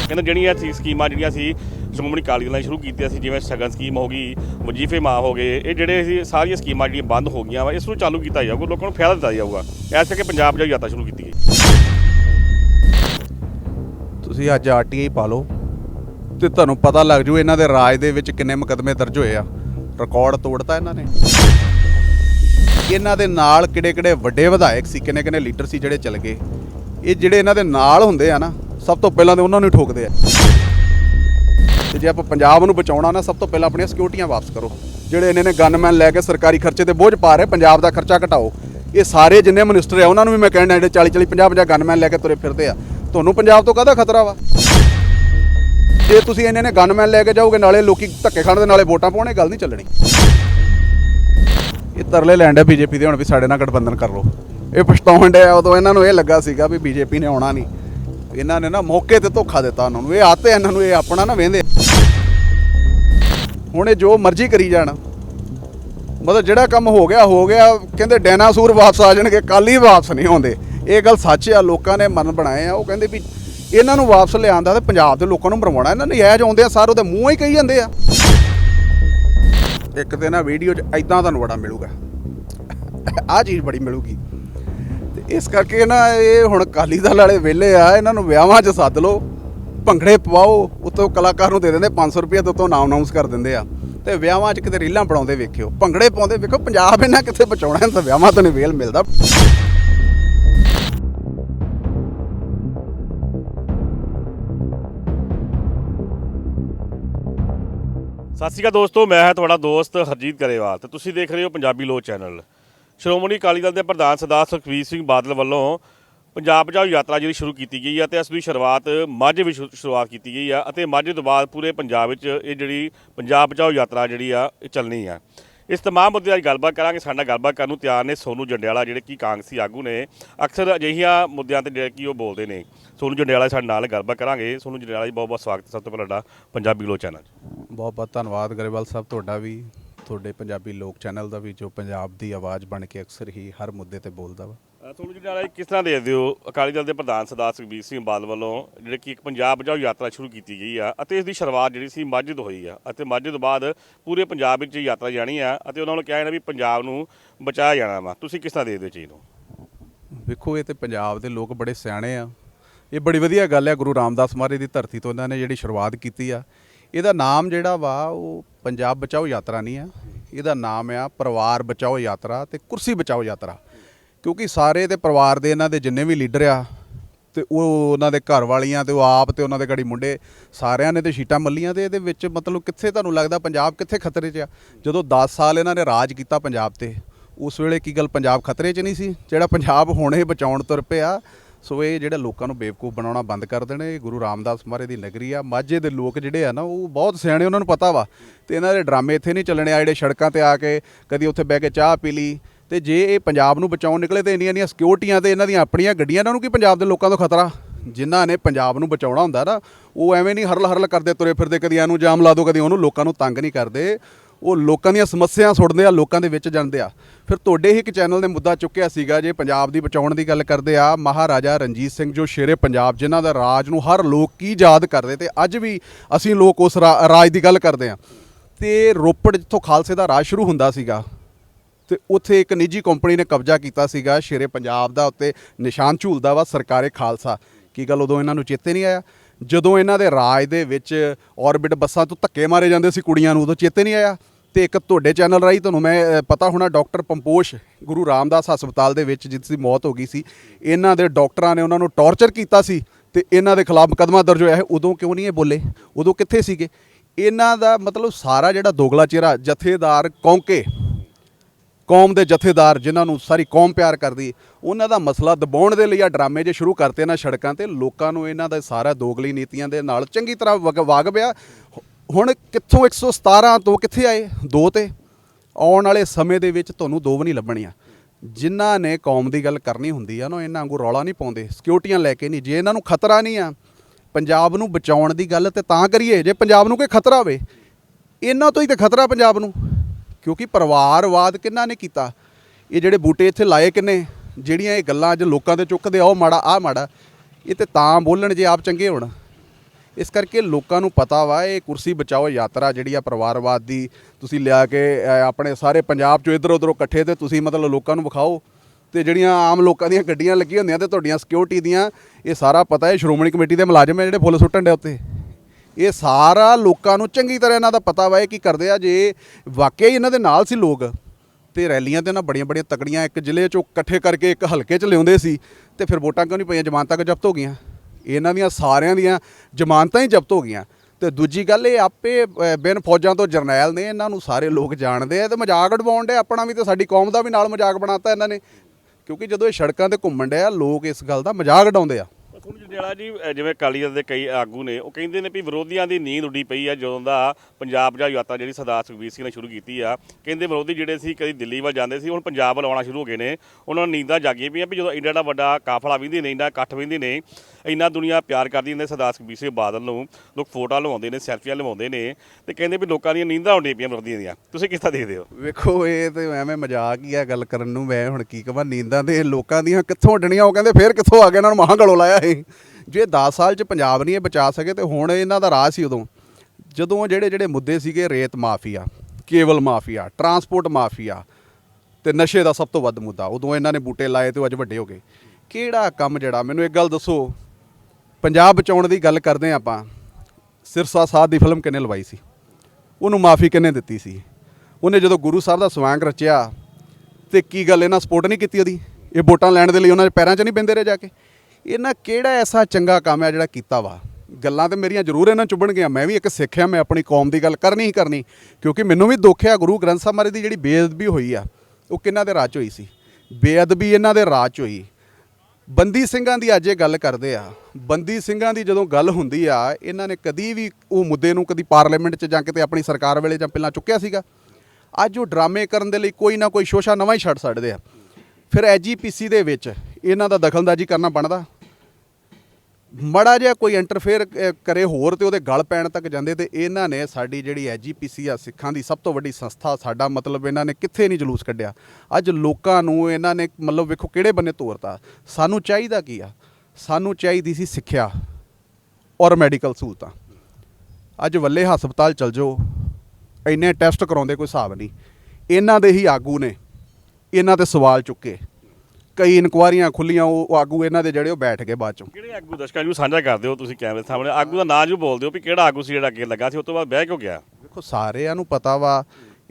ਕਹਿੰਦੇ ਜਿਹੜੀਆਂ ਸੀ ਸਕੀਮਾਂ ਜਿਹੜੀਆਂ ਸੀ, ਸ਼੍ਰੋਮਣੀ ਅਕਾਲੀ ਦਲ ਨੇ ਸ਼ੁਰੂ ਕੀਤੀਆਂ ਸੀ, ਜਿਵੇਂ ਸਗਨ ਸਕੀਮ ਹੋ ਗਈ, ਵਜੀਫੇ ਮਾਫ ਹੋ ਗਏ, ਇਹ ਜਿਹੜੇ ਸੀ, ਸਾਰੀਆਂ ਸਕੀਮਾਂ ਜਿਹੜੀਆਂ ਬੰਦ ਹੋ ਗਈਆਂ ਵਾ, ਇਸ ਨੂੰ ਚਾਲੂ ਕੀਤਾ ਜਾਊਗਾ, ਲੋਕਾਂ ਨੂੰ ਫਾਇਦਾ ਦਿੱਤਾ ਜਾਊਗਾ। ਐਸੇ ਕਿ ਪੰਜਾਬ ਜੋ ਯਾਤਰਾ ਸ਼ੁਰੂ ਕੀਤੀ ਗਈ। ਤੁਸੀਂ ਅੱਜ ਆਰਟੀਆਈ ਪਾ ਲਓ ਤੇ ਤੁਹਾਨੂੰ ਪਤਾ ਲੱਗ ਜੂ ਇਹਨਾਂ ਦੇ ਰਾਜ ਦੇ ਵਿੱਚ ਕਿੰਨੇ ਮੁਕਦਮੇ ਦਰਜ ਹੋਏ ਆ। ਰਿਕਾਰਡ ਤੋੜਤਾ ਇਹਨਾਂ ਨੇ। ਇਹਨਾਂ ਦੇ ਨਾਲ ਕਿਹੜੇ ਕਿਹੜੇ ਵੱਡੇ ਵਿਧਾਇਕ ਸੀ ਕਿੰਨੇ ਕਿੰਨੇ ਲੀਡਰ ਸੀ ਜਿਹੜੇ ਚਲ ਗਏ। ਇਹ ਜਿਹੜੇ ਇਹਨਾਂ ਦੇ ਨਾਲ ਹੁੰਦੇ ਆ ਨਾ, ਸਭ ਤੋਂ ਪਹਿਲਾਂ ਤੇ ਉਹਨਾਂ ਨੂੰ ਹੀ ਠੋਕਦੇ ਆ। ਤੇ ਜੇ ਆਪਾਂ ਪੰਜਾਬ ਨੂੰ ਬਚਾਉਣਾ ਨਾ, ਸਭ ਤੋਂ ਪਹਿਲਾਂ ਆਪਣੀਆਂ ਸਿਕਿਉਰਟੀਆਂ ਵਾਪਸ ਕਰੋ। ਜਿਹੜੇ ਇਹਨਾਂ ਨੇ ਗਨਮੈਨ ਲੈ ਕੇ ਸਰਕਾਰੀ ਖਰਚੇ ਤੇ ਬੋਝ ਪਾ ਰਹੇ, ਪੰਜਾਬ ਦਾ ਖਰਚਾ ਘਟਾਓ। ਇਹ ਸਾਰੇ ਜਿੰਨੇ ਮਿਨਿਸਟਰ ਆ, ਉਹਨਾਂ ਨੂੰ ਵੀ ਮੈਂ ਕਹਿਣਾ ਜਿਹੜੇ 40 40 50 50 ਗਨਮੈਨ ਲੈ ਕੇ ਤੁਰੇ ਫਿਰਦੇ ਆ। ਤੁਹਾਨੂੰ ਪੰਜਾਬ ਤੋਂ ਕਾਹਦਾ ਖਤਰਾ ਵਾ? ਜੇ ਤੁਸੀਂ ਇਹਨਾਂ ਨੇ ਗਨਮੈਨ ਲੈ ਕੇ ਜਾਓਗੇ, ਨਾਲੇ ਲੋਕੀ ਧੱਕੇ ਖਾਣ ਦੇ ਨਾਲੇ ਵੋਟਾਂ ਪਾਉਣੇ ਗੱਲ ਨਹੀਂ ਚੱਲਣੀ। ਇਹ ਤਰਲੇ ਲੈਣ ਡਿਆ ਬੀਜੇਪੀ ਦੇ, ਹੁਣ ਵੀ ਸਾਡੇ ਨਾਲ ਗਠਬੰਧਨ ਕਰ ਲਓ। ਇਹ ਪਛਤਾਉਣ ਡਿਆ, ਉਦੋਂ ਇਹਨਾਂ ਨੂੰ ਇਹ ਲੱਗਾ ਸੀਗਾ ਵੀ ਬੀਜੇਪੀ ਨੇ ਆਉਣਾ ਨਹੀਂ। ਇਹਨਾਂ ਨੇ ਨਾ ਮੌਕੇ ਤੇ ਧੋਖਾ ਦਿੱਤਾ ਉਹਨਾਂ ਨੂੰ। ਇਹ ਆਤੇ ਇਹਨਾਂ ਨੂੰ, ਇਹ ਆਪਣਾ ਨਾ ਵੇਂਦੇ। ਹੁਣ ਇਹ ਜੋ ਮਰਜ਼ੀ ਕਰੀ ਜਾਣ। ਮਤਲਬ ਜਿਹੜਾ ਕੰਮ ਹੋ ਗਿਆ ਹੋ ਗਿਆ। ਕਹਿੰਦੇ ਡਾਇਨਾਸੌਰ ਵਾਪਸ ਆ ਜਾਣਗੇ ਕੱਲ ਹੀ ਵਾਪਸ ਨਹੀਂ ਆਉਂਦੇ। ਇਹ ਗੱਲ ਸੱਚ ਆ, ਲੋਕਾਂ ਨੇ ਮਨ ਬਣਾਏ ਆ, ਉਹ ਕਹਿੰਦੇ ਵੀ ਇਹਨਾਂ ਨੂੰ ਵਾਪਸ ਲਿਆਂਦਾ ਤੇ ਪੰਜਾਬ ਦੇ ਲੋਕਾਂ ਨੂੰ ਮਰਵਾਉਣਾ, ਇਹਨਾਂ ਨੇ ਐਜ ਆਉਂਦੇ ਆ, ਸਾਰੇ ਉਹਦੇ ਮੂੰਹ ਹੀ ਕਹੀ ਜਾਂਦੇ ਆ। ਇੱਕ ਤੇ ਨਾ ਵੀਡੀਓ 'ਚ ਐਦਾਂ ਤੁਹਾਨੂੰ ਬੜਾ ਮਿਲੂਗਾ। ਆਹ ਚੀਜ਼ ਬੜੀ ਮਿਲੂਗੀ। ਤੇ ਇਸ ਕਰਕੇ ਨਾ ਇਹ ਹੁਣ ਕਾਲੀ ਦਲ ਵਾਲੇ ਵਿਹਲੇ ਆ, ਇਹਨਾਂ ਨੂੰ ਵਿਆਹਾਂ 'ਚ ਸੱਦ ਲਓ, ਭੰਗੜੇ ਪਵਾਓ, ਉਤੋਂ ਕਲਾਕਾਰ ਨੂੰ ਦੇ ਦਿੰਦੇ 500 ਰੁਪਏ ਤੇ ਉੱਤੋਂ ਨਾਮ ਅਨਾਉਂਸ ਕਰ ਦਿੰਦੇ ਆ। ਤੇ ਵਿਆਹਾਂ 'ਚ ਕਿਤੇ ਰੀਲਾਂ ਬਣਾਉਂਦੇ ਵੇਖਿਓ, ਭੰਗੜੇ ਪਾਉਂਦੇ ਵੇਖੋ ਪੰਜਾਬ ਇਹਨਾਂ ਕਿੱਥੇ ਬਚਾਉਣਾ, ਇਹਨਾਂ ਤਾਂ ਵਿਆਹਾਂ ਤੋਂ ਨਹੀਂ ਵੇਲ ਮਿਲਦਾ। ਸਤਿ ਸ਼੍ਰੀ ਅਕਾਲ ਦੋਸਤੋ, ਮੈਂ ਹਾਂ ਤੁਹਾਡਾ ਦੋਸਤ ਹਰਜੀਤ ਗਰੇਵਾਲ ਤੇ ਤੁਸੀਂ ਦੇਖ ਰਹੇ ਹੋ ਪੰਜਾਬੀ ਲੋਕ ਚੈਨਲ। ਸ਼੍ਰੋਮਣੀ ਅਕਾਲੀ ਦਲ ਦੇ ਪ੍ਰਧਾਨ ਸਰਦਾਰ ਸੁਖਬੀਰ ਸਿੰਘ ਬਾਦਲ ਵੱਲੋਂ ਪੰਜਾਬ ਬਚਾਓ ਯਾਤਰਾ ਜਿਹੜੀ ਸ਼ੁਰੂ ਕੀਤੀ ਗਈ ਹੈ ਤੇ ਇਸ ਦੀ ਸ਼ੁਰੂਆਤ ਮਾਝੇ ਵਿੱਚ ਸ਼ੁ- ਸ਼ੁਰੂਆਤ ਕੀਤੀ ਗਈ ਆ ਅਤੇ ਮਾਝੇ ਤੋਂ ਬਾਅਦ ਪੂਰੇ ਪੰਜਾਬ ਵਿੱਚ ਇਹ ਜਿਹੜੀ ਪੰਜਾਬ ਬਚਾਓ ਯਾਤਰਾ ਜਿਹੜੀ ਆ, ਇਹ ਚੱਲਣੀ ਆ। ਇਸ ਤਮਾਮ ਮੁੱਦਿਆਂ ਅੱਜ ਗੱਲਬਾਤ ਕਰਾਂਗੇ। ਸਾਡਾ ਗੱਲਬਾਤ ਕਰਨ ਨੂੰ ਤਿਆਰ ਨੇ ਸੋਨੂ ਜੰਡਿਆਲਾ, ਜਿਹੜੇ ਕਿ ਕਾਂਗਰਸੀ ਆਗੂ ਨੇ। ਅਕਸਰ ਅਜਿਹੀਆਂ ਮੁੱਦਿਆਂ ਤੇ ਜਿਹੜੇ ਕਿ ਉਹ ਬੋਲਦੇ ਨੇ। ਸੋਨੂ ਜੰਡਿਆਲਾ ਸਾਡੇ ਨਾਲ ਗੱਲਬਾਤ ਕਰਾਂਗੇ। ਸੋਨੂ ਜੰਡਿਆਲਾ ਜੀ, ਬਹੁਤ ਬਹੁਤ ਸਵਾਗਤ ਹੈ ਸਭ ਤੋਂ ਪਹਿਲਾਂ ਤੁਹਾਡਾ ਪੰਜਾਬੀ ਲੋ ਚੈਨਲ 'ਚ। ਬਹੁਤ ਬਹੁਤ ਧੰਨਵਾਦ ਗਰੇਵਾਲ ਸਾਹਿਬ, ਤੁਹਾਡਾ ਵੀ, ਤੁਹਾਡੇ ਪੰਜਾਬੀ ਲੋਕ ਚੈਨਲ ਦਾ ਵੀ, ਜੋ ਪੰਜਾਬ ਦੀ ਆਵਾਜ਼ ਬਣ ਕੇ ਅਕਸਰ ਹੀ ਹਰ ਮੁੱਦੇ ਤੇ ਬੋਲਦਾ ਵਾ। ਤੁਹਾਨੂੰ ਜਿਹੜਾ ਕਿਸ ਤਰ੍ਹਾਂ ਦੇਖਦੇ ਹੋ? ਅਕਾਲੀ ਦਲ ਦੇ ਪ੍ਰਧਾਨ ਸਰਦਾਰ ਸੁਖਬੀਰ ਸਿੰਘ ਬਾਦਲ ਵੱਲੋਂ ਜਿਹੜੇ ਕਿ ਇੱਕ ਪੰਜਾਬ ਬਚਾਓ ਯਾਤਰਾ ਸ਼ੁਰੂ ਕੀਤੀ ਗਈ ਆ ਅਤੇ ਇਸ ਦੀ ਸ਼ੁਰੂਆਤ ਜਿਹੜੀ ਸੀ ਮਾਝੇ ਤੋਂ ਹੋਈ ਆ ਅਤੇ ਮਾਝੇ ਤੋਂ ਬਾਅਦ ਪੂਰੇ ਪੰਜਾਬ ਵਿੱਚ ਯਾਤਰਾ ਜਾਣੀ ਆ ਅਤੇ ਉਹਨਾਂ ਨੂੰ ਕਿਹਾ ਜਾਣਾ ਵੀ ਪੰਜਾਬ ਨੂੰ ਬਚਾਇਆ ਜਾਣਾ ਵਾ। ਤੁਸੀਂ ਕਿਸ ਤਰ੍ਹਾਂ ਦੇਖਦੇ ਹੋ ਚੀਜ਼ ਨੂੰ? ਵੇਖੋ, ਇਹ ਤੇ ਪੰਜਾਬ ਦੇ ਲੋਕ ਬੜੇ ਸਿਆਣੇ ਆ। ਇਹ ਬੜੀ ਵਧੀਆ ਗੱਲ ਆ, ਗੁਰੂ ਰਾਮਦਾਸ ਮਹਾਰਾਜ ਦੀ ਧਰਤੀ ਤੋਂ ਇਹਨਾਂ ਨੇ ਜਿਹੜੀ ਸ਼ੁਰੂਆਤ ਕੀਤੀ ਆ। ਇਹਦਾ ਨਾਮ ਜਿਹੜਾ ਵਾ, ਉਹ ਪੰਜਾਬ ਬਚਾਓ ਯਾਤਰਾ ਨਹੀਂ ਆ। ਇਹਦਾ ਨਾਮ ਆ ਪਰਿਵਾਰ ਬਚਾਓ ਯਾਤਰਾ ਤੇ ਕੁਰਸੀ ਬਚਾਓ ਯਾਤਰਾ। ਕਿਉਂਕਿ ਸਾਰੇ ਤੇ ਪਰਿਵਾਰ ਦੇ ਇਹਨਾਂ ਦੇ ਜਿੰਨੇ ਵੀ ਲੀਡਰ ਆ ਤੇ ਉਹ ਉਹਨਾਂ ਦੇ ਘਰ ਵਾਲੀਆਂ ਤੇ ਉਹ ਆਪ ਤੇ ਉਹਨਾਂ ਦੇ ਘੜੀ ਮੁੰਡੇ ਸਾਰਿਆਂ ਨੇ ਤੇ ਸ਼ੀਟਾਂ ਮੱਲੀਆਂ ਤੇ ਇਹਦੇ ਵਿੱਚ ਮਤਲਬ ਕਿੱਥੇ ਤੁਹਾਨੂੰ ਲੱਗਦਾ ਪੰਜਾਬ ਕਿੱਥੇ ਖਤਰੇ 'ਚ ਆ? ਜਦੋਂ 10 ਸਾਲ ਇਹਨਾਂ ਨੇ ਰਾਜ ਕੀਤਾ ਪੰਜਾਬ ਤੇ, ਉਸ ਵੇਲੇ ਕੀ ਗੱਲ ਪੰਜਾਬ ਖਤਰੇ 'ਚ ਨਹੀਂ ਸੀ? ਜਿਹੜਾ ਪੰਜਾਬ ਹੁਣੇ ਬਚਾਉਣ ਤੁਰ ਪਿਆ, ਸੋ ਇਹ ਜਿਹੜਾ ਲੋਕਾਂ ਨੂੰ ਬੇਵਕੂਫ ਬਣਾਉਣਾ ਬੰਦ ਕਰ ਦੇਣ ਇਹ ਗੁਰੂ ਰਾਮਦਾਸ ਮਹਾਰਾਜ ਦੀ ਨਗਰੀ ਆ, ਮਾਝੇ ਦੇ ਲੋਕ ਜਿਹੜੇ ਆ ਨਾ, ਉਹ ਬਹੁਤ ਸਿਆਣੇ, ਉਹਨਾਂ ਨੂੰ ਪਤਾ ਵਾ। ਤੇ ਇਹਨਾਂ ਦੇ ਡਰਾਮੇ ਇੱਥੇ ਨਹੀਂ ਚੱਲਣੇ ਆ ਜਿਹੜੇ ਸੜਕਾਂ ਤੇ ਆ ਕੇ ਕਦੀ ਉੱਥੇ ਬਹਿ ਕੇ ਚਾਹ ਪੀ ਲਈ ਤੇ ਜੇ ਇਹ ਪੰਜਾਬ ਨੂੰ ਬਚਾਉਣ ਨਿਕਲੇ ਤੇ ਇੰਨੀਆਂ ਇੰਨੀਆਂ ਸਿਕਿਉਰਟੀਆਂ ਤੇ ਇਹਨਾਂ ਦੀਆਂ ਆਪਣੀਆਂ ਗੱਡੀਆਂ, ਇਹਨਾਂ ਨੂੰ ਕੀ ਪੰਜਾਬ ਦੇ ਲੋਕਾਂ ਤੋਂ ਖਤਰਾ? ਜਿਨ੍ਹਾਂ ਨੇ ਪੰਜਾਬ ਨੂੰ ਬਚਾਉਣਾ ਹੁੰਦਾ ਨਾ, ਉਹ ਐਵੇਂ ਨਹੀਂ ਹਰਲ ਹਰਲ ਕਰਦੇ ਤੁਰੇ ਫਿਰਦੇ ਕਦੀ ਇਹਨੂੰ ਜਾਮ ਲਾ ਦੋ, ਕਦੀ ਉਹਨੂੰ ਲੋਕਾਂ ਨੂੰ ਤੰਗ ਨਹੀਂ ਕਰਦੇ। ਉਹ ਲੋਕਾਂ ਦੀਆਂ ਸਮੱਸਿਆਵਾਂ ਸੁਣਦੇ ਆ, ਲੋਕਾਂ ਦੇ ਵਿੱਚ ਜਾਂਦੇ ਆ। ਫਿਰ ਤੁਹਾਡੇ ਹੀ ਇੱਕ ਚੈਨਲ ਨੇ ਮੁੱਦਾ ਚੁੱਕਿਆ ਸੀਗਾ, ਜੇ ਪੰਜਾਬ ਦੀ ਬਚਾਉਣ ਦੀ ਗੱਲ ਕਰਦੇ ਆ, ਮਹਾਰਾਜਾ ਰਣਜੀਤ ਸਿੰਘ ਜੋ ਸ਼ੇਰੇ ਪੰਜਾਬ, ਜਿਨ੍ਹਾਂ ਦਾ ਰਾਜ ਨੂੰ ਹਰ ਲੋਕ ਕੀ ਯਾਦ ਕਰਦੇ, ਤੇ ਅੱਜ ਵੀ ਅਸੀਂ ਲੋਕ ਉਸ ਰਾ- ਰਾਜ ਦੀ ਗੱਲ ਕਰਦੇ ਆ। ਤੇ ਰੋਪੜ ਜਿੱਥੋਂ ਖਾਲਸੇ ਦਾ ਰਾਜ ਸ਼ੁਰੂ ਹੁੰਦਾ ਸੀਗਾ ਤੇ ਉੱਥੇ ਇੱਕ ਨਿੱਜੀ ਕੰਪਨੀ ਨੇ ਕਬਜ਼ਾ ਕੀਤਾ ਸੀਗਾ ਸ਼ੇਰੇ ਪੰਜਾਬ ਦਾ ਉੱਤੇ ਨਿਸ਼ਾਨ ਝੂਲਦਾ ਵਾ ਸਰਕਾਰੇ ਖਾਲਸਾ। ਕੀ ਗੱਲ ਉਦੋਂ ਇਹਨਾਂ ਨੂੰ ਚੇਤੇ ਨਹੀਂ ਆਇਆ? ਜਦੋਂ ਇਹਨਾਂ ਦੇ ਰਾਜ ਦੇ ਵਿੱਚ ਔਰਬਿਟ ਬੱਸਾਂ ਤੋਂ ਧੱਕੇ ਮਾਰੇ ਜਾਂਦੇ ਸੀ ਕੁੜੀਆਂ ਨੂੰ ਉਦੋਂ ਚੇਤੇ ਨਹੀਂ ਆਇਆ? ਤੇ ਇੱਕ ਤੁਹਾਡੇ ਚੈਨਲ ਰਾਹੀਂ ਤੁਹਾਨੂੰ ਮੈਂ ਪਤਾ ਹੋਣਾ ਡਾਕਟਰ ਪੰਪੋਸ਼ ਗੁਰੂ ਰਾਮਦਾਸ ਹਸਪਤਾਲ ਦੇ ਵਿੱਚ ਜਿਸ ਦੀ ਮੌਤ ਹੋ ਗਈ ਸੀ, ਇਹਨਾਂ ਦੇ ਡਾਕਟਰਾਂ ਨੇ ਉਹਨਾਂ ਨੂੰ ਟੌਰਚਰ ਕੀਤਾ ਸੀ ਤੇ ਇਹਨਾਂ ਦੇ ਖਿਲਾਫ ਮੁਕੱਦਮਾ ਦਰਜ ਹੋਇਆ ਹੈ। ਉਦੋਂ ਕਿਉਂ ਨਹੀਂ ਇਹ ਬੋਲੇ? ਉਦੋਂ ਕਿੱਥੇ ਸੀਗੇ? ਇਹਨਾਂ ਦਾ ਮਤਲਬ ਸਾਰਾ ਜਿਹੜਾ ਦੋਗਲਾ ਚਿਹਰਾ, ਜਥੇਦਾਰ ਕੌਂਕੇ ਕੌਮ ਦੇ ਜਥੇਦਾਰ ਜਿਨ੍ਹਾਂ ਨੂੰ ਸਾਰੀ ਕੌਮ ਪਿਆਰ ਕਰਦੀ, ਉਹਨਾਂ ਦਾ ਮਸਲਾ ਦਬਾਉਣ ਦੇ ਲਈ ਆ ਡਰਾਮੇ ਜੇ ਸ਼ੁਰੂ ਕਰਤੇ ਨਾ ਸੜਕਾਂ ਤੇ, ਲੋਕਾਂ ਨੂੰ ਇਹਨਾਂ ਦਾ ਸਾਰਾ ਦੋਗਲੀ ਨੀਤੀਆਂ ਦੇ ਨਾਲ ਚੰਗੀ ਤਰ੍ਹਾਂ ਵਗ- ਵਾਗਬਿਆ ਹੁਣ ਕਿੱਥੋਂ 117 ਤੋਂ ਕਿੱਥੇ ਆਏ? ਦੋ ਤੇ। ਆਉਣ ਵਾਲੇ ਸਮੇਂ ਦੇ ਵਿੱਚ ਤੁਹਾਨੂੰ ਦੋ ਵੀ ਨਹੀਂ ਲੱਭਣੀਆਂ। ਜਿਨ੍ਹਾਂ ਨੇ ਕੌਮ ਦੀ ਗੱਲ ਕਰਨੀ ਹੁੰਦੀ ਆ ਨਾ ਇਹਨਾਂ ਵਾਂਗੂ ਰੌਲਾ ਨਹੀਂ ਪਾਉਂਦੇ। ਸਿਕਿਉਰਟੀਆਂ ਲੈ ਕੇ ਨਹੀਂ, ਜੇ ਇਹਨਾਂ ਨੂੰ ਖਤਰਾ ਨਹੀਂ ਆ, ਪੰਜਾਬ ਨੂੰ ਬਚਾਉਣ ਦੀ ਗੱਲ ਤੇ ਤਾਂ ਕਰੀਏ। ਜੇ ਪੰਜਾਬ ਨੂੰ ਕੋਈ ਖਤਰਾ ਹੋਵੇ, ਇਹਨਾਂ ਤੋਂ ਹੀ ਤੇ ਖਤਰਾ ਪੰਜਾਬ ਨੂੰ। ਕਿਉਂਕਿ ਪਰਿਵਾਰਵਾਦ ਕਿੰਨਾ ਨੇ ਕੀਤਾ? ਇਹ ਜਿਹੜੇ ਬੂਟੇ ਇੱਥੇ ਲਾਏ ਕਿੰਨੇ? ਜਿਹੜੀਆਂ ਇਹ ਗੱਲਾਂ ਅੱਜ ਲੋਕਾਂ ਦੇ ਚੁੱਕਦੇ ਆ, ਉਹ ਮਾੜਾ ਆ ਮਾੜਾ। ਇਹ ਤੇ ਤਾਂ ਬੋਲਣ ਜੇ ਆਪ ਚੰਗੇ ਹੋਣ। ਇਸ ਕਰਕੇ ਲੋਕਾਂ ਨੂੰ ਪਤਾ ਵਾ, ਇਹ ਕੁਰਸੀ ਬਚਾਓ ਯਾਤਰਾ ਜਿਹੜੀ ਆ ਪਰਿਵਾਰਵਾਦ ਦੀ, ਤੁਸੀਂ ਲਿਆ ਕੇ ਆਪਣੇ ਸਾਰੇ ਪੰਜਾਬ ਚੋਂ ਇੱਧਰ ਉੱਧਰੋਂ ਇਕੱਠੇ ਤੇ ਤੁਸੀਂ ਮਤਲਬ ਲੋਕਾਂ ਨੂੰ ਵਿਖਾਓ। ਤੇ ਜਿਹੜੀਆਂ ਆਮ ਲੋਕਾਂ ਦੀਆਂ ਗੱਡੀਆਂ ਲੱਗੀਆਂ ਹੁੰਦੀਆਂ ਤੇ ਤੁਹਾਡੀਆਂ ਸਿਕਿਉਰਿਟੀ ਦੀਆਂ, ਇਹ ਸਾਰਾ ਪਤਾ ਹੈ, ਸ਼੍ਰੋਮਣੀ ਕਮੇਟੀ ਦੇ ਮੁਲਾਜ਼ਮ ਹੈ ਜਿਹੜੇ ਫੁੱਲ ਸੁੱਟਣ ਦੇ ਉੱਤੇ ਇਹ ਸਾਰਾ ਲੋਕਾਂ ਨੂੰ ਚੰਗੀ ਤਰ੍ਹਾਂ ਇਹਨਾਂ ਦਾ ਪਤਾ ਵਾ ਇਹ ਕੀ ਕਰਦੇ ਆ, ਜੇ ਵਾਕਿਆ ਹੀ ਇਹਨਾਂ ਦੇ ਨਾਲ ਸੀ ਲੋਕ, ਤੇ ਰੈਲੀਆਂ ਤੇ ਨਾ ਬੜੀਆਂ ਬੜੀਆਂ ਤਕੜੀਆਂ ਇੱਕ ਜ਼ਿਲ੍ਹੇ ਚੋਂ ਇਕੱਠੇ ਕਰਕੇ ਇੱਕ ਹਲਕੇ 'ਚ ਲਿਆਉਂਦੇ ਸੀ, ਤੇ ਫਿਰ ਵੋਟਾਂ ਕਿਉਂ ਨਹੀਂ ਪਈਆਂ, ਜ਼ਮਾਨਤਾਂ ਕਿ ਜ਼ਬਤ ਹੋ ਗਈਆਂ? ਇਹਨਾਂ ਦੀਆਂ ਸਾਰਿਆਂ ਦੀਆਂ ਜ਼ਮਾਨਤਾਂ ਹੀ ਜ਼ਬਤ ਹੋ ਗਈਆਂ। ਤੇ ਦੂਜੀ ਗੱਲ ਇਹ ਆਪੇ ਬਿਨ ਫੌਜਾਂ ਤੋਂ ਜਰਨੈਲ ਨੇ ਇਹਨਾਂ ਨੂੰ ਸਾਰੇ ਲੋਕ ਜਾਣਦੇ ਆ ਤੇ ਮਜ਼ਾਕ ਉਡਵਾਉਣ ਦੇ ਆਪਣਾ ਵੀ ਤੇ ਸਾਡੀ ਕੌਮ ਦਾ ਵੀ ਨਾਲ ਮਜ਼ਾਕ ਬਣਾਤਾ ਇਹਨਾਂ ਨੇ। ਕਿਉਂਕਿ ਜਦੋਂ ਇਹ ਸੜਕਾਂ ਤੇ ਘੁੰਮਣ ਡਿਆ ਲੋਕ ਇਸ ਗੱਲ ਦਾ ਮਜ਼ਾਕ ਉਡਾਉਂਦੇ ਆ। ਤੁਹਾਨੂੰ ਜੰਡਿਆਲਾ ਜੀ ਅ, ਜਿਵੇਂ ਅਕਾਲੀ ਦਲ ਦੇ ਕਈ ਆਗੂ ਨੇ ਉਹ ਕਹਿੰਦੇ ਨੇ ਵੀ ਵਿਰੋਧੀਆਂ ਦੀ ਨੀਂਦ ਉੱਡੀ ਪਈ ਆ ਜਦੋਂ ਦਾ ਪੰਜਾਬ ਜਾਂ ਯਾਤਰਾ ਜਿਹੜੀ ਸਰਦਾਰ ਸੁਖਬੀਰ ਸਿੰਘ ਨੇ ਸ਼ੁਰੂ ਕੀਤੀ ਆ। ਕਹਿੰਦੇ ਵਿਰੋਧੀ ਜਿਹੜੇ ਸੀ ਕਦੀ ਦਿੱਲੀ ਵੱਲ ਜਾਂਦੇ ਸੀ ਹੁਣ ਪੰਜਾਬ ਵੱਲ ਆਉਣਾ ਸ਼ੁਰੂ ਹੋ ਗਏ ਨੇ। ਉਹਨਾਂ ਨੂੰ ਨੀਂਦਾਂ ਜਾਗੀਆਂ ਪਈਆਂ ਵੀ ਜਦੋਂ ਇੰਨਾ ਦਾ ਵੱਡਾ ਕਾਫਲਾ ਵਿੰਦੇ ਨੇ ਇੰਨਾ ਇਕੱਠ ਵਿੰਦੇ ਨੇ ਇੰਨਾ ਦੁਨੀਆ ਪਿਆਰ ਕਰਦੀ ਹੁੰਦੇ ਸਰਦਾਰ ਸੁਖਬੀਰ ਸਿੰਘ ਬਾਦਲ ਨੂੰ। ਲੋਕ ਫੋਟੋਆਂ ਲਵਾਉਂਦੇ ਨੇ ਸੈਲਫੀਆਂ ਲਵਾਉਂਦੇ ਨੇ ਤੇ ਕਹਿੰਦੇ ਵੀ ਲੋਕਾਂ ਦੀਆਂ ਨੀਂਦਾਂ ਉੱਡੀਆਂ ਪਈਆਂ ਵਿਰੋਧੀਆਂ ਦੀਆਂ। ਤੁਸੀਂ ਕਿਸ ਤਰ੍ਹਾਂ ਦੇਖਦੇ ਹੋ? ਵੇਖੋ ਇਹ ਤੇ ਐਵੇਂ ਮਜ਼ਾਕ ਹੀ ਆ ਗੱਲ ਕਰਨ ਨੂੰ। ਮੈਂ ਹੁਣ ਕੀ ਕਹਾਂ ਨੀਂਦਾਂ ਤੇ ਲੋਕਾਂ ਦੀਆਂ ਕਿੱਥੋਂ ਉੱਡਣੀਆਂ ਉਹ ਕਹਿੰਦੇ ਫੇਰ ਕਿੱਥੋਂ ਆ ਗਏ ਇਹਨਾਂ ਨੂੰ ਮਹਾਂ ਗਲੋਂ ਲਾਇਆ ਇਹ। ਜੇ 10 ਸਾਲ ਚ ਪੰਜਾਬ ਨਹੀਂ ਇਹ ਬਚਾ ਸਕੇ ਤੇ ਹੁਣ ਇਹਨਾਂ ਦਾ ਰਾਹ ਸੀ ਉਦੋਂ। ਜਦੋਂ ਜਿਹੜੇ ਜਿਹੜੇ ਮੁੱਦੇ ਸੀਗੇ ਰੇਤ ਮਾਫੀਆ, ਕੇਵਲ ਮਾਫੀਆ, ਟਰਾਂਸਪੋਰਟ ਮਾਫੀਆ ਤੇ ਨਸ਼ੇ ਦਾ ਸਭ ਤੋਂ ਵੱਧ ਮੁੱਦਾ, ਉਦੋਂ ਇਹਨਾਂ ਨੇ ਬੂਟੇ ਲਾਏ ਤੇ ਉਹ ਅੱਜ ਵੱਡੇ ਹੋ ਗਏ। ਕਿਹੜਾ ਕੰਮ ਜਿਹੜਾ? ਮੈਨੂੰ ਇੱਕ ਗੱਲ ਦੱਸੋ, ਪੰਜਾਬ ਬਚਾਉਣ ਦੀ ਗੱਲ ਕਰਦੇ ਹਾਂ ਆਪਾਂ। ਸਿਰਸਾ ਸਾਧ ਦੀ ਫਿਲਮ ਕਿੰਨੇ ਲਵਾਈ ਸੀ? ਉਹਨੂੰ ਮਾਫੀ ਕਿੰਨੇ ਦਿੱਤੀ ਸੀ? ਉਹਨੇ ਜਦੋਂ ਗੁਰੂ ਸਾਹਿਬ ਦਾ ਸਵਾਂਗ ਰਚਿਆ, ਤੇ ਕੀ ਗੱਲ ਇਹਨਾਂ ਸਪੋਰਟ ਨਹੀਂ ਕੀਤੀ ਉਹਦੀ? ਇਹ ਵੋਟਾਂ ਲੈਣ ਦੇ ਲਈ ਉਹਨਾਂ ਦੇ ਪੈਰਾਂ 'ਚ ਨਹੀਂ ਪੈਂਦੇ ਰਹੇ ਜਾ ਕੇ? ਇਹਨਾਂ ਕਿਹੜਾ ਐਸਾ ਚੰਗਾ ਕੰਮ ਹੈ ਜਿਹੜਾ ਕੀਤਾ ਵਾ? ਗੱਲਾਂ ਤੇ ਮੇਰੀਆਂ ਜ਼ਰੂਰ ਇਹਨਾਂ ਚੁੱਭਣਗੀਆਂ। ਮੈਂ ਵੀ ਇੱਕ ਸਿੱਖ ਆ ਮੈਂ ਆਪਣੀ ਕੌਮ ਦੀ ਗੱਲ ਕਰਨੀ ਹੀ ਕਰਨੀ। ਕਿਉਂਕਿ ਮੈਨੂੰ ਵੀ ਦੁੱਖ ਆ ਗੁਰੂ ਗ੍ਰੰਥ ਸਾਹਿਬ ਮਹਾਰਾਜ ਦੀ ਜਿਹੜੀ ਬੇਅਦਬੀ ਹੋਈ ਆ, ਉਹ ਕਿਹਨਾਂ ਦੇ ਰਾਜ 'ਚ ਹੋਈ ਸੀ? ਬੇਅਦਬੀ ਇਹਨਾਂ ਦੇ ਰਾਜ 'ਚ ਹੋਈ। ਬੰਦੀ ਸਿੰਘਾਂ ਦੀ ਅੱਜ ਇਹ ਗੱਲ ਕਰਦੇ ਆ। ਬੰਦੀ ਸਿੰਘਾਂ ਦੀ ਜਦੋਂ ਗੱਲ ਹੁੰਦੀ ਆ, ਇਹਨਾਂ ਨੇ ਕਦੀ ਵੀ ਉਹ ਮੁੱਦੇ ਨੂੰ ਕਦੀ ਪਾਰਲੀਮੈਂਟ 'ਚ ਜਾਂ ਕਿਤੇ ਆਪਣੀ ਸਰਕਾਰ ਵੇਲੇ ਜਾਂ ਪਹਿਲਾਂ ਚੁੱਕਿਆ ਸੀਗਾ। ਅੱਜ ਉਹ ਡਰਾਮੇ ਕਰਨ ਦੇ ਲਈ ਕੋਈ ਨਾ ਕੋਈ ਸ਼ੋਸ਼ਾ ਨਵਾਂ ਹੀ ਛੱਡ ਛੱਡਦੇ ਆ। ਫਿਰ ਐਜੀਪੀਸੀ ਦੇ ਵਿੱਚ ਇਹਨਾਂ ਦਾ ਦਖਲਅੰਦਾਜ਼ੀ ਕਰਨਾ ਬਣਦਾ। ਮੜਾ ਜਿਹਾ ਕੋਈ ਇੰਟਰਫੇਅਰ ਕਰੇ ਹੋਰ ਤੇ ਉਹਦੇ ਗਲ ਪੈਣ ਤੱਕ ਜਾਂਦੇ ਤੇ ਇਹਨਾਂ ਨੇ ਸਾਡੀ ਜਿਹੜੀ ਐਜੀਪੀਸੀ ਆ, ਸਿੱਖਾਂ ਦੀ ਸਭ ਤੋਂ ਵੱਡੀ ਸੰਸਥਾ, ਸਾਡਾ ਮਤਲਬ ਇਹਨਾਂ ਨੇ ਕਿੱਥੇ ਨਹੀਂ ਜਲੂਸ ਕੱਢਿਆ। ਅੱਜ ਲੋਕਾਂ ਨੂੰ ਇਹਨਾਂ ਨੇ ਮਤਲਬ ਵੇਖੋ ਕਿਹੜੇ ਬੰਨੇ ਤੋਰਤਾ। ਸਾਨੂੰ ਚਾਹੀਦਾ ਕੀ ਆ? ਸਾਨੂੰ ਚਾਹੀਦੀ ਸੀ ਸਿੱਖਿਆ ਔਰ ਮੈਡੀਕਲ ਸਹੂਲਤਾਂ। ਅੱਜ ਵੱਲੇ ਹਸਪਤਾਲ ਚਲ ਜਾਓ, ਇੰਨੇ ਟੈਸਟ ਕਰਾਉਂਦੇ ਕੋਈ ਹਿਸਾਬ ਨਹੀਂ। ਇਹਨਾਂ ਦੇ ਹੀ ਆਗੂ ਨੇ, ਇਹਨਾਂ ਤੇ ਸਵਾਲ ਚੁੱਕੇ। ਕਈ ਇਨਕੁਆਰੀਆਂ ਖੁੱਲੀਆਂ ਉਹ ਆਗੂ ਇਹਨਾਂ ਦੇ ਜਿਹੜੇ ਉਹ ਬੈਠ ਗਏ ਬਾਅਦ ਚੋਂ। ਕਿਹੜੇ ਆਗੂ ਦਰਸ਼ਕਾਂ ਨੂੰ ਸਾਂਝਾ ਕਰਦੇ ਹੋ ਤੁਸੀਂ ਕੈਮਰੇ ਸਾਹਮਣੇ। ਆਗੂ ਦਾ ਨਾਂ ਜੋ ਬੋਲਦੇ ਹੋ ਵੀ ਕਿਹੜਾ ਆਗੂ ਸੀ ਜਿਹੜਾ ਅੱਗੇ ਲੱਗਾ ਸੀ ਉਸ ਤੋਂ ਬਾਅਦ ਬਹਿ ਕਿਉਂ ਗਿਆ। ਦੇਖੋ ਸਾਰਿਆਂ ਨੂੰ ਪਤਾ ਵਾ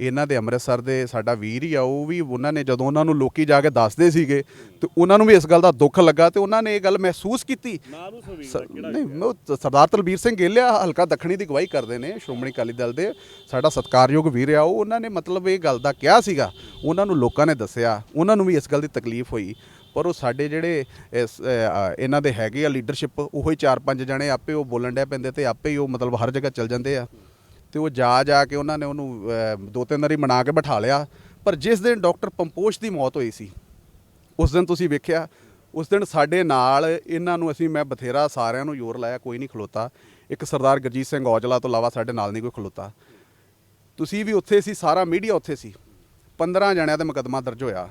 ਇਹਨਾਂ ਦੇ ਅੰਮ੍ਰਿਤਸਰ ਦੇ ਸਾਡਾ ਵੀਰ ਹੀ ਆ ਉਹ ਵੀ ਉਹਨਾਂ ਨੇ ਜਦੋਂ ਉਹਨਾਂ ਨੂੰ ਲੋਕੀ ਜਾ ਕੇ ਦੱਸਦੇ ਸੀਗੇ ਤੇ ਉਹਨਾਂ ਨੂੰ ਵੀ ਇਸ ਗੱਲ ਦਾ ਦੁੱਖ ਲੱਗਾ ਤੇ ਉਹਨਾਂ ਨੇ ਇਹ ਗੱਲ ਮਹਿਸੂਸ ਕੀਤੀ। ਨਹੀਂ ਉਹ ਸਰਦਾਰ ਤਲਬੀਰ ਸਿੰਘ ਗੇਲਿਆ ਹਲਕਾ ਦੱਖਣੀ ਦੀ ਗਵਾਹੀ ਕਰਦੇ ਨੇ ਸ਼੍ਰੋਮਣੀ ਅਕਾਲੀ ਦਲ ਦੇ। ਸਾਡਾ ਸਤਿਕਾਰਯੋਗ ਵੀਰ ਆ ਉਹ ਉਹਨਾਂ ਨੇ ਮਤਲਬ ਇਹ ਗੱਲ ਦਾ ਕਿਹਾ ਸੀਗਾ ਉਹਨਾਂ ਨੂੰ ਲੋਕਾਂ ਨੇ ਦੱਸਿਆ ਉਹਨਾਂ ਨੂੰ ਵੀ ਇਸ ਗੱਲ ਦੀ ਤਕਲੀਫ ਹੋਈ। ਪਰ ਉਹ ਸਾਡੇ ਜਿਹੜੇ ਇਹਨਾਂ ਦੇ ਹੈਗੇ ਆ ਲੀਡਰਸ਼ਿਪ ਉਹੋ ਹੀ ਚਾਰ ਪੰਜ ਜਣੇ ਆਪੇ ਉਹ ਬੋਲਣ ਡੈ ਪੈਂਦੇ ਤੇ ਆਪੇ ਹੀ ਉਹ ਮਤਲਬ ਹਰ ਜਗ੍ਹਾ ਚੱਲ ਜਾਂਦੇ ਆ। ਤੇ ਉਹ ਜਾ ਜਾ ਕੇ ਉਹਨਾਂ ਨੇ ਉਹਨੂੰ ਦੋ ਤਿੰਨ ਵਾਰੀ ਮਨਾ ਕੇ ਬਿਠਾ ਲਿਆ। ਪਰ ਜਿਸ ਦਿਨ ਡਾਕਟਰ ਪੰਪੋਸ਼ ਦੀ ਮੌਤ ਹੋਈ ਸੀ, ਉਸ ਦਿਨ ਤੁਸੀਂ ਵੇਖਿਆ, ਉਸ ਦਿਨ ਸਾਡੇ ਨਾਲ ਇਹਨਾਂ ਨੂੰ ਅਸੀਂ, ਮੈਂ ਬਥੇਰਾ ਸਾਰਿਆਂ ਨੂੰ ਜ਼ੋਰ ਲਾਇਆ, ਕੋਈ ਨਹੀਂ ਖਲੋਤਾ। ਇੱਕ ਸਰਦਾਰ ਗੁਰਜੀਤ ਸਿੰਘ ਔਜਲਾ ਤੋਂ ਇਲਾਵਾ ਸਾਡੇ ਨਾਲ ਨਹੀਂ ਕੋਈ ਖਲੋਤਾ। ਤੁਸੀਂ ਵੀ ਉੱਥੇ ਸੀ, ਸਾਰਾ ਮੀਡੀਆ ਉੱਥੇ ਸੀ। 15 ਜਣਿਆਂ ਦਾ ਮੁਕੱਦਮਾ ਦਰਜ ਹੋਇਆ।